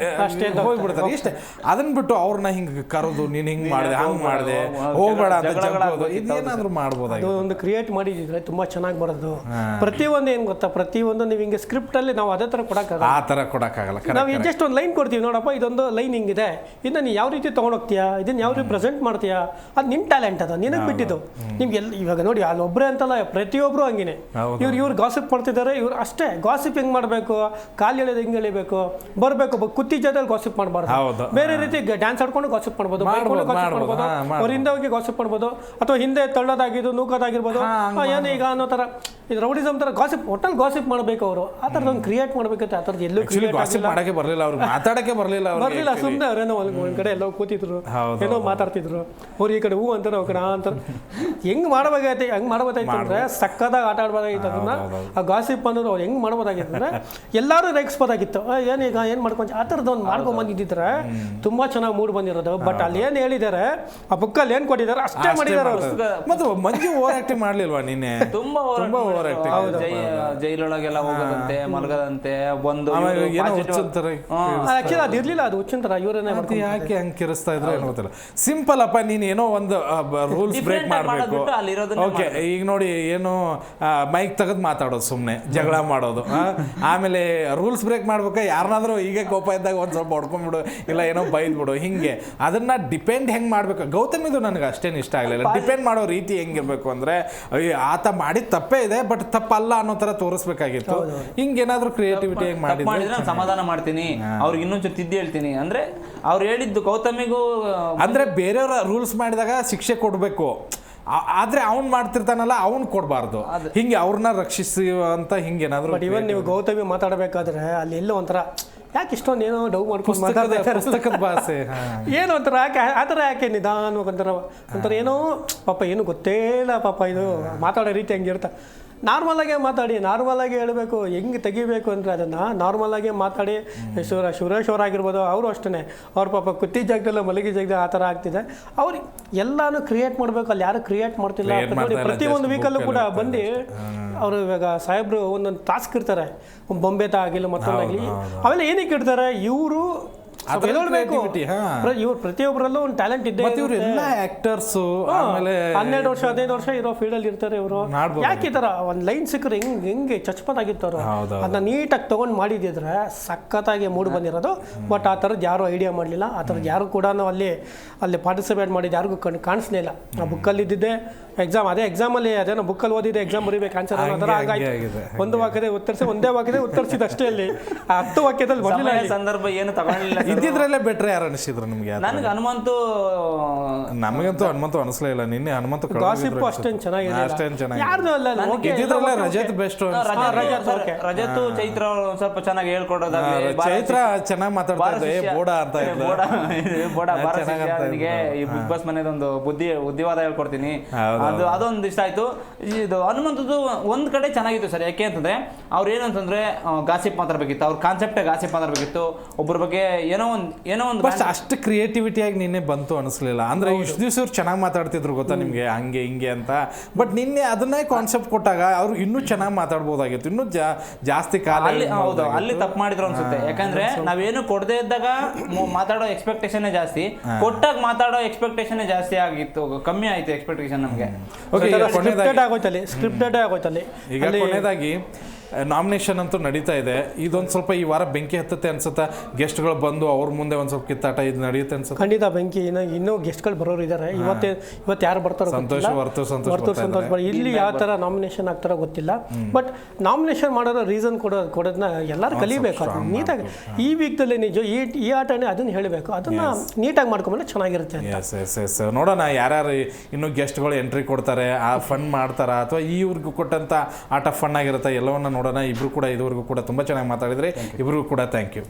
[SPEAKER 1] ಹೋಗ್ಬಿಡ್ತಾರೆ. ಇಷ್ಟೇ. ಅದನ್ನ ಬಿಟ್ಟು ಅವ್ರನ್ನ ಹಿಂಗ್ ಕರೆದು ನೀನ್ ಹಿಂಗ್ ಮಾಡಿದೆ ಹಂಗ್ ಮಾಡಿದೆ. ಹೋಗ್ಬೇಡ ಇದೇನಾದ್ರೂ ಮಾಡ್ಬೋದಾಗಿ
[SPEAKER 3] ಅದು ಒಂದು ಕ್ರಿಯೇಟ್ ಮಾಡಿದ್ರೆ ತುಂಬಾ ಚೆನ್ನಾಗಿ ಬರೋದು. ಪ್ರತಿಯೊಂದು ಏನ್ ಗೊತ್ತಾ? ಪ್ರತಿಯೊಂದು ನೀವು ಹಿಂಗೆ ಸ್ಕ್ರಿಪ್ಟ್ ಅಲ್ಲಿ ನಾವು ಅದೇ ತರ ಕೊಡಕ್ಕಾಗಲ್ಲ.
[SPEAKER 1] ಆ ತರ ಕೊಡಕ್ಕಾಗಲ್ಲ.
[SPEAKER 3] ನಾವು ಜಸ್ಟ್ ಒಂದು ಲೈನ್ ಕೊಡ್ತೀವಿ. ನೋಡಪ್ಪ ಇದೊಂದು ಲೈನ್ ಹಿಂಗಿದೆ. ಇದನ್ನ ನೀ ಯಾವ ರೀತಿ ತೊಗೊಂಡೋಗ್ತೀಯಾ ಇದನ್ನ ಯಾವ ರೀತಿ ಪ್ರೆಸೆಂಟ್ ಮಾಡ್ತೀಯಾ? ಅದು ನಿನ್ ಟ್ಯಾಲೆಂಟ್ ಅದ. ನಿನಗೆ ಬಿಟ್ಟಿದ್ದು. ನಿಮ್ಗೆ ಎಲ್ಲ ಇವಾಗ ನೋಡಿ ಅಲ್ಲಿ ಒಬ್ಬರೇ ಅಂತಲ್ಲ ಪ್ರತಿಯೊಬ್ರು ಹಂಗಿನೇ. ಇವ್ರು ಇವ್ರು ಗಾಸಿಪ್ ಮಾಡ್ತಿದ್ದಾರೆ ಇವ್ರು ಅಷ್ಟೇ. ಗಾಸಿಪ್ ಹೆಂಗ್ ಮಾಡಬೇಕು? ಕಾಲು ಎಳೆದು ಹೆಂಗ್ ಎಳಿಬೇಕು? ಬರಬೇಕು. ಕುತ್ತಿ ಜೊತೆಲಿ ಗಾಸಿಪ್ ಮಾಡಬಾರ್ದು. ಬೇರೆ ರೀತಿ ಡ್ಯಾನ್ಸ್ ಆಡ್ಕೊಂಡು ಗಾಸಿಪ್ ಮಾಡ್ಬೋದು
[SPEAKER 1] ಅವರಿಂದ
[SPEAKER 3] ಬೈಕೊಂಡು ಹೋಗಿ ಗಾಸಿಪ್ ಮಾಡ್ಬೋದು ಅಥವಾ ಹಿಂದೆ ತಳ್ಳೋದಾಗಿದ್ದು ನೂಕೋದಾಗಿರ್ಬೋದು? ಏನು ಈಗ ಅನ್ನೋ ಥರ ಇದು ರೌಡಿಸಮ್ ಥರ ಗಾಸಿಪ್ ಒಟ್ಟಲ್ಲಿ ಗಾಸಿಪ್ ಮಾಡಬೇಕು ಅವರು. ಆ ಥರದ್ದು ಒಂದು ಕ್ರಿಯೇಟ್ ಮಾಡಬೇಕಂತ ಆ ಥರದ್ದು ಎಲ್ಲೂ ಕ್ರಿಯೇಟ್
[SPEAKER 1] ಗಾಸಿಪ್ ಮಾಡಕ್ಕೆ ಬರಲಿಲ್ಲ ಅವ್ರು ಮಾತಾಡಕ್ಕೆ ಬರಲಿಲ್ಲ
[SPEAKER 3] ಬರ್ಲಿಲ್ಲ ಸುಮ್ಮನೆ ಅವರೇನೋ ಒಂದು ಕಡೆ ಎಲ್ಲೋ ಕೂತಿದ್ರು ಏನೋ ಮಾತಾಡ್ತಿದ್ರು. ಅವ್ರು ಈ ಕಡೆ ಹೂ ಅಂತಾರೆ ಅವ್ರ ಕಡೆ ಆ ಅಂತಾರೆ ಹೆಂಗ್ ಮಾಡ್ಬೇಕಾಗೈತೆ ಹೆಂಗ್ ಮಾಡ್ಬೋದಾಯ್ತು ಅಂದ್ರೆ ಸಕ್ಕದಾಗ ಆಟ ಆಡ್ಬೋದಾಗಿತ್ತು ಅದನ್ನ. ಆ ಗಾಸಿಪ್ ಅನ್ನೋದು ಅವ್ರು ಹೆಂಗ್ ಮಾಡ್ಬೋದಾಗಿತ್ತು ಅಂದರೆ ಎಲ್ಲರೂ ರೇಗಿಸ್ಬೋದಾಗಿತ್ತು ಏನು ಈಗ ಏನು ಮಾಡ್ಕೊಂಡು ಆ ಥರದ್ದು ಒಂದು ಮಾಡ್ಕೊಂಡು ಬಂದಿದ್ದರೆ ತುಂಬಾ ಚೆನ್ನಾಗಿ ಮೂಡ್ ಬಂದಿರೋದು. ಬಟ್ ಅಲ್ಲಿ ಏನು ಹೇಳಿದ್ದಾರೆ ಆ ಬುಕ್ಕಲ್ಲಿ ಏನು ಕೊಟ್ಟಿದ್ದಾರೆ ಅಷ್ಟೇ ಮಾಡಿದ್ದಾರೆ ಅವರು.
[SPEAKER 1] ಮತ್ತೆ ಮಂಜು ಓವರ್ ಆಕ್ಟಿಂಗ್ ಮಾಡ್ಲಿಲ್ವಾ ನಿನ್ನೆ?
[SPEAKER 2] ತುಂಬಾ
[SPEAKER 1] ತುಂಬಾ ಓವರ್
[SPEAKER 2] ಆಕ್ಟಿಂಗ್ ಜೈಲೊಳಗೆಲ್ಲ ಹೋಗೋದಂತೆ ಮಲಗದಂತೆ ಬಂದು
[SPEAKER 1] ಏನೋ ಹುಚ್ಚಂತರ
[SPEAKER 3] ಆಕ್ಚುಲಿ ಅದು ಇರ್ಲಿಲ್ಲ ಅದು ಹುಚ್ಚಿನ ಇವರನ್ನೇ
[SPEAKER 1] ಅದು ಯಾಕೆ ಹಂಗೆ ಕಿರಿಸ್ತಾ ಇದ್ರೆ ಏನೋ ಗೊತ್ತಿಲ್ಲ. ಸಿಂಪಲ್ ಅಪ್ಪ ನೀನ್ ಏನೋ ಒಂದು ರೂಲ್ಸ್ ಬ್ರೇಕ್ ಮಾಡಬೇಕು. ಓಕೆ ಈಗ ನೋಡಿ ಏನು ಮೈಕ್ ತೆಗೆದು ಮಾತಾಡೋದು ಸುಮ್ಮನೆ ಜಗಳ ಮಾಡೋದು ಆಮೇಲೆ ರೂಲ್ಸ್ ಬ್ರೇಕ್ ಮಾಡ್ಬೇಕಾ ಯಾರನ್ನಾದ್ರೂ ಈಗ ಕೋಪ ಇದ್ದಾಗ ಒಂದು ಸ್ವಲ್ಪ ಹೊಡ್ಕೊಂಡ್ಬಿಡು ಇಲ್ಲ ಏನೋ ಬೈದ್ಬಿಡು ಹಿಂಗೆ. ಅದನ್ನ ಡಿಪೆಂಡ್ ಹೆಂಗ್ ಮಾಡ್ಬೇಕು? ಗೌತಮಿದು ನನಗೆ ಅಷ್ಟೇನು ಇಷ್ಟ ಆಗಲಿಲ್ಲ. ಡಿಪೆಂಡ್ ಮಾಡೋ ರೀತಿ ಹೆಂಗಿರ್ಬೇಕು ಅಂದ್ರೆ ಅಯ್ಯೋ, ಆತ ಮಾಡಿದ ತಪ್ಪೇ ಇದೆ ಬಟ್ ತಪ್ಪಲ್ಲ ಅನ್ನೋ ಥರ ತೋರಿಸ್ಬೇಕಾಗಿತ್ತು. ಹಿಂಗೇನಾದರೂ ಕ್ರಿಯೇಟಿವಿಟಿ ಹೆಂಗೆ
[SPEAKER 2] ಮಾಡಿ ಮಾಡಿದ್ರೆ
[SPEAKER 1] ಮಾಡಿದ್ರೆ
[SPEAKER 2] ನಾನು ಸಮಾಧಾನ ಮಾಡ್ತೀನಿ. ಅವ್ರಿಗೆ ಇನ್ನೊಂಚೂರು ತಿದ್ದಿ ಹೇಳ್ತೀನಿ. ಅಂದ್ರೆ ಅವ್ರು ಹೇಳಿದ್ದು ಗೌತಮಿಗೂ
[SPEAKER 1] ಅಂದ್ರೆ ಬೇರೆಯವರ ರೂಲ್ಸ್ ಮಾಡಿದಾಗ ಶಿಕ್ಷೆ ಕೊಡಬೇಕು. ಆದ್ರೆ ಅವ್ನ್ ಮಾಡ್ತಿರ್ತಾನಲ್ಲ ಅವ್ನ್ ಕೊಡಬಾರ್ದು. ಹಿಂಗೆ ಅವ್ರನ್ನ ರಕ್ಷಿಸಿ ಅಂತ ಹಿಂಗೇನಾದ್ರು
[SPEAKER 3] ಬಟ್ ಇವನ್ ನೀವು ಗೌತಮಿ ಮಾತಾಡಬೇಕಾದ್ರೆ ಅಲ್ಲಿ ಎಲ್ಲೋ ಒಂಥರ ಯಾಕೆ ಇಷ್ಟೊಂದು ಏನೋ ಡೌ ಮಾಡ್ಕೊಂಡು ಮಾತಾಡ್ಬೇಕಾದ್ರೆ
[SPEAKER 1] ಪುಸ್ತಕದ ಭಾಷೆ.
[SPEAKER 3] ಏನು ಒಂಥರ ಯಾಕೆ ಆ ಥರ ಯಾಕೆ ನಿಧಾನ ಒಂಥರ ಒಂಥರ ಏನೋ ಪಾಪ ಏನು ಗೊತ್ತೇ ಇಲ್ಲ ಪಾಪ ಇದು. ಮಾತಾಡೋ ರೀತಿ ಹಂಗಿರ್ತ ನಾರ್ಮಲ್ ಆಗೇ ಮಾತಾಡಿ ನಾರ್ಮಲ್ ಆಗಿ ಹೇಳಬೇಕು ಹೆಂಗೆ ತೆಗಿಬೇಕು ಅಂದರೆ ಅದನ್ನು ನಾರ್ಮಲ್ ಆಗೇ ಮಾತಾಡಿ. ಶಿವರ ಸುರೇಶ್ ಅವರಾಗಿರ್ಬೋದು ಆಗಿರ್ಬೋದು ಅವರು ಅಷ್ಟೇ ಅವ್ರ ಪಾಪ ಕುತ್ತಿ ಜಾಗದಲ್ಲ ಮಲಗಿ ಜಾಗದ ಆ ಥರ ಆಗ್ತಿದೆ. ಅವ್ರು ಎಲ್ಲಾನು ಕ್ರಿಯೇಟ್ ಮಾಡಬೇಕು ಅಲ್ಲಿ ಯಾರು ಕ್ರಿಯೇಟ್ ಮಾಡ್ತಿಲ್ಲ
[SPEAKER 1] ಪ್ರತಿ ಒಂದು
[SPEAKER 3] ಪ್ರತಿಯೊಂದು ವೀಕಲ್ಲೂ ಕೂಡ ಬಂದು ಅವರು ಇವಾಗ ಸಾಹೇಬ್ರು ಒಂದೊಂದು ಟಾಸ್ಕ್ ಇರ್ತಾರೆ ಬೊಂಬೆ ಆಗಿಲ್ಲ ಮತ್ತೊಂದಾಗಲಿ. ಅವೆಲ್ಲ ಏನಕ್ಕೆ ಇಡ್ತಾರೆ? ಇವರು ಇವ್ರು ಪ್ರತಿಯೊಬ್ಬರಲ್ಲೂ ಒಂದು ಟ್ಯಾಲೆಂಟ್ ಇದೆ.
[SPEAKER 1] ಇವರೆಲ್ಲ ಆಕ್ಟರ್ಸ್ ಆಮೇಲೆ
[SPEAKER 3] ಹನ್ನೆರಡು ವರ್ಷ ಹದಿನೈದು ವರ್ಷ ಇರೋ ಫೀಲ್ಡ್ ಅಲ್ಲಿ ಇರ್ತಾರೆ ಇವರು. ಯಾಕೆ ಈ ತರ ಒಂದ್ ಲೈನ್ ಸಿಕ್ಕರೆ ಹಿಂಗ್ ಹೆಂಗೆ ಚಚ್ಪತಾಗಿರ್ತಾರ
[SPEAKER 1] ಹೌದು,
[SPEAKER 3] ಅದನ್ನ ನೀಟಾಗಿ ತಗೊಂಡ್ ಮಾಡಿದಿದ್ರೆ ಸಖತ್ತಾಗಿ ಮೂಡ್ ಬಂದಿರೋದು. ಬಟ್ ಆ ಥರದ್ದು ಯಾರು ಐಡಿಯಾ ಮಾಡಲಿಲ್ಲ. ಆ ಥರದ್ದು ಯಾರು ಕೂಡ ಅಲ್ಲಿ ಅಲ್ಲಿ ಪಾರ್ಟಿಸಿಪೇಟ್ ಮಾಡಿದ್ದು ಯಾರಿಗೂ ಕಣ್ ಕಾಣಿಸ್ಲಿಲ್ಲ ಆ ಬುಕ್ಕಲ್ಲಿ ಇದ್ದಿದ್ದೆ ಎಕ್ಸಾಮ್ ಅದೇ ಎಕ್ಸಾಮಲ್ಲಿ ಅದೇನೋ ಬುಕ್ಕಲ್ಲಿ ಓದಿದೆ ಎಕ್ಸಾಮ್ ಬರೀಬೇಕು ಆನ್ಸರ್. ಒಂದು ವಾಕ್ಯದ ಉತ್ತರಿಸಿ ಒಂದೇ ವಾಕ್ಯದ ಉತ್ತರಿಸಿದಷ್ಟೇ ಅಲ್ಲಿ ಆ ಹತ್ತು ವಾಕ್ಯದಲ್ಲಿ ಬರಲಿಲ್ಲ
[SPEAKER 2] ಸಂದರ್ಭ ಏನು ತಗೊಳ್ಳಿಲ್ಲ sir.
[SPEAKER 1] ಇದ್ದಿದ್ರಲ್ಲೇ ಬೆಟ್ರೆ ಯಾರು ಅನಿಸಿದ್ರು ನಿಮ್ಗೆ?
[SPEAKER 2] ನನಗೆ ಹನುಮಂತು
[SPEAKER 1] ನಮಗಂತೂ ಹನುಮಂತು ಅನಿಸ್ಲೇ ಇಲ್ಲ. ನಿನ್ನೆ ಹನುಮಂತು
[SPEAKER 3] ಕಾಸಿಪ್ಪು ಅಷ್ಟೇನು ಚೆನ್ನಾಗಿದೆ
[SPEAKER 1] ಅಷ್ಟೇನ್ ಚೆನ್ನಾಗಿ
[SPEAKER 3] ಯಾರ್ದು ಅಲ್ಲ okay,
[SPEAKER 1] ಇದ್ದಿದ್ರಲ್ಲ ರಜತ್ ಬೆಸ್ಟ್
[SPEAKER 2] ರಜತ್
[SPEAKER 3] ರಜತ್, okay.
[SPEAKER 2] ರಜತ್ ಚೈತ್ರ ಅವ್ರು ಒಂದ್ ಸ್ವಲ್ಪ ಚೆನ್ನಾಗಿ ಹೇಳ್ಕೊಡೋದಾಗ್ಲಿ.
[SPEAKER 1] ಚೈತ್ರ ಚೆನ್ನಾಗಿ ಮಾತಾಡ್ತಾ
[SPEAKER 2] ಭಾರತ
[SPEAKER 1] ಏ
[SPEAKER 2] ಶಿಷ್ಯ-
[SPEAKER 1] ಬೋಡ ಅಂತ ಇದ್ದ.
[SPEAKER 2] ಬೋಡ ಬೋಡ
[SPEAKER 1] ಹಾ,
[SPEAKER 2] ಭಾರತ
[SPEAKER 1] ಚೆನ್ನಾಗ್
[SPEAKER 2] ಶಿಷ್ಯ
[SPEAKER 1] ಅಂತ
[SPEAKER 2] ನನಗೆ ಈ ಬಿಗ್ ಬಾಸ್ ಮನೆದೊಂದು ಬುದ್ಧಿ ಬುದ್ಧಿವಾದ ಹೇಳ್ಕೊಡ್ತೀನಿ.
[SPEAKER 1] ಹೌದು,
[SPEAKER 2] ಅದು ಅದೊಂದು ಇಷ್ಟ ಆಯ್ತು. ಇದು ಹನುಮಂತದ್ದು ಒಂದ್ ಕಡೆ ಚೆನ್ನಾಗಿತ್ತು ಸರ್. ಯಾಕೆ ಅಂತಂದ್ರೆ ಅವ್ರು ಏನಂತಂದ್ರೆ ಗಾಸಿಪ್ ಮಾತಾಡ್ಬೇಕಿತ್ತು. ಅವ್ರ ಕಾನ್ಸೆಪ್ಟೇ ಗಾಸಿಪ್ ಮಾತಾಡ್ಬೇಕಿತ್ತು. ಒಬ್ಬರ ಬಗ್ಗೆ ಏನೋ ಒಂದ್ ಏನೋ ಒಂದು
[SPEAKER 1] ಬಟ್ ಅಷ್ಟು ಕ್ರಿಯೇಟಿವಿಟಿಯಾಗಿ ನಿನ್ನೆ ಬಂತು ಅನಿಸ್ಲಿಲ್ಲ. ಅಂದ್ರೆ ಇಷ್ಟು ದಿವಸ ಇವ್ರು ಚೆನ್ನಾಗಿ ಮಾತಾಡ್ತಿದ್ರು ಗೊತ್ತಾ ನಿಮ್ಗೆ ಹಂಗೆ ಹಿಂಗೆ ಅಂತ. ಬಟ್ ನಿನ್ನೆ ಅದನ್ನೇ ಕಾನ್ಸೆಪ್ಟ್ ಕೊಟ್ಟಾಗ ಅವ್ರು ಇನ್ನೂ ಚೆನ್ನಾಗಿ ಮಾತಾಡ್ಬೋದಾಗಿತ್ತು. ಇನ್ನೂ ಜಾ- ಜಾಸ್ತಿ ಕಾಲ
[SPEAKER 2] ಅಲ್ಲಿ ಹೌದು ಅಲ್ಲಿ ತಪ್ಪು ಮಾಡಿದ್ರು ಅನ್ಸುತ್ತೆ. ಯಾಕಂದ್ರೆ ನಾವೇನು ಕೊಡದೇ ಇದ್ದಾಗ ಮಾತಾಡೋ ಎಕ್ಸ್ಪೆಕ್ಟೇಷನ್ ಜಾಸ್ತಿ. ಕೊಟ್ಟಾಗ ಮಾತಾಡೋ ಎಕ್ಸ್ಪೆಕ್ಟೇಷನ್ ಜಾಸ್ತಿ ಆಗಿತ್ತು. ಕಮ್ಮಿ ಆಯ್ತು ಎಕ್ಸ್ಪೆಕ್ಟೇಷನ್ ನಮಗೆ.
[SPEAKER 1] ಓಕೆ
[SPEAKER 3] ಸ್ಕ್ರಿಪ್ಟೆಡ್ ಆಗೋಯ್ತಲ್ಲಿ ಸ್ಕ್ರಿಪ್ಟೆಡ್ ಆಗೋಯ್ತಲ್ಲಿ.
[SPEAKER 1] ಈಗ ಕೊನೆಯದಾಗಿ ನಾಮಿನೇಷನ್ ಅಂತೂ ನಡೀತಾ ಇದೆ. ಇದೊಂದು ಸ್ವಲ್ಪ ಈ ವಾರ ಬೆಂಕಿ ಹತ್ತತ್ತೆ ಅನ್ಸುತ್ತೆ? ಗೆಸ್ಟ್ಗಳು ಬಂದು ಅವ್ರ ಮುಂದೆ ಒಂದು ಸ್ವಲ್ಪ ಕಿತ್ತಾಟ ಇದು ನಡೆಯುತ್ತೆ ಅನ್ಸುತ್ತೆ?
[SPEAKER 3] ಖಂಡಿತ ಬೆಂಕಿ ಇನ್ನು ಇನ್ನೂ ಗೆಸ್ಟ್ಗಳು ಬರೋರು ಇದ್ದಾರೆ ಇವತ್ತೇ ಇವತ್ತು ಯಾರು ಬರ್ತಾರೋ
[SPEAKER 1] ಸಂತೋಷ
[SPEAKER 3] ಗೊತ್ತಿಲ್ಲ.
[SPEAKER 1] ವರ್ತು ಸಂತೋಷ್ ಸಂತೋಷ
[SPEAKER 3] ಸಂತೋಷ್ ಬರ್- ಇಲ್ಲಿ ಯಾವ ಥರ ನಾಮಿನೇಷನ್ ಆಗ್ತಾರೋ ಗೊತ್ತಿಲ್ಲ. ಬಟ್ ನಾಮಿನೇಷನ್ ಮಾಡೋ ರೀಸನ್ ಕೊಡೋ ಕೊಡೋದನ್ನ ಎಲ್ಲರೂ ಕಲಿಬೇಕು. ಅದನ್ನ ನೀಟಾಗಿ ಈ ವೀಕ್ದಲ್ಲಿ ನಿಜ ಈ ಈ ಆಟನೇ ಅದನ್ನ ಹೇಳಬೇಕು. ಅದನ್ನ ನೀಟಾಗಿ ಮಾಡ್ಕೊಂಡ್ರೆ ಚೆನ್ನಾಗಿರುತ್ತೆ ಅಂತ.
[SPEAKER 1] ಎಸ್ ಎಸ್ ಎಸ್ ನೋಡೋಣ ಯಾರ್ಯಾರು ಇನ್ನು ಗೆಸ್ಟ್ಗಳು ಎಂಟ್ರಿ ಕೊಡ್ತಾರೆ ಆ ಫನ್ ಮಾಡ್ತಾರ? ಅಥವಾ ಇವ್ರಿಗೂ ಕೊಟ್ಟಂತ ಆಟ ಫನ್ ಆಗಿರುತ್ತೆ? ಎಲ್ಲವನ್ನ ನೋಡೋಣ. ಇಬ್ರು ಕೂಡ ಇದುವರೆಗೂ ಕೂಡ ತುಂಬಾ ಚೆನ್ನಾಗಿ ಮಾತಾಡಿದ್ರೆ. ಇಬ್ರು ಕೂಡ thank you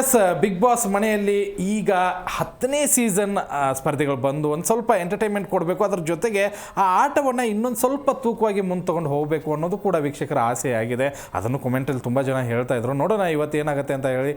[SPEAKER 1] S Bigg Boss ಮನೆಯಲ್ಲಿ ಈಗ ಹತ್ತನೇ ಸೀಸನ್ ಸ್ಪರ್ಧೆಗಳು ಬಂದು ಒಂದು ಸ್ವಲ್ಪ ಎಂಟರ್ಟೈನ್ಮೆಂಟ್ ಕೊಡಬೇಕು. ಅದ್ರ ಜೊತೆಗೆ ಆ ಆಟವನ್ನು ಇನ್ನೊಂದು ಸ್ವಲ್ಪ ತೂಕವಾಗಿ ಮುಂದೆ ತಗೊಂಡು ಹೋಗಬೇಕು ಅನ್ನೋದು ಕೂಡ ವೀಕ್ಷಕರ ಆಸೆ ಆಗಿದೆ ಅದನ್ನು ಕಮೆಂಟಲ್ಲಿ ತುಂಬ ಜನ ಹೇಳ್ತಾ ಇದ್ರು. ನೋಡೋಣ ಇವತ್ತು ಏನಾಗುತ್ತೆ ಅಂತ ಹೇಳಿ.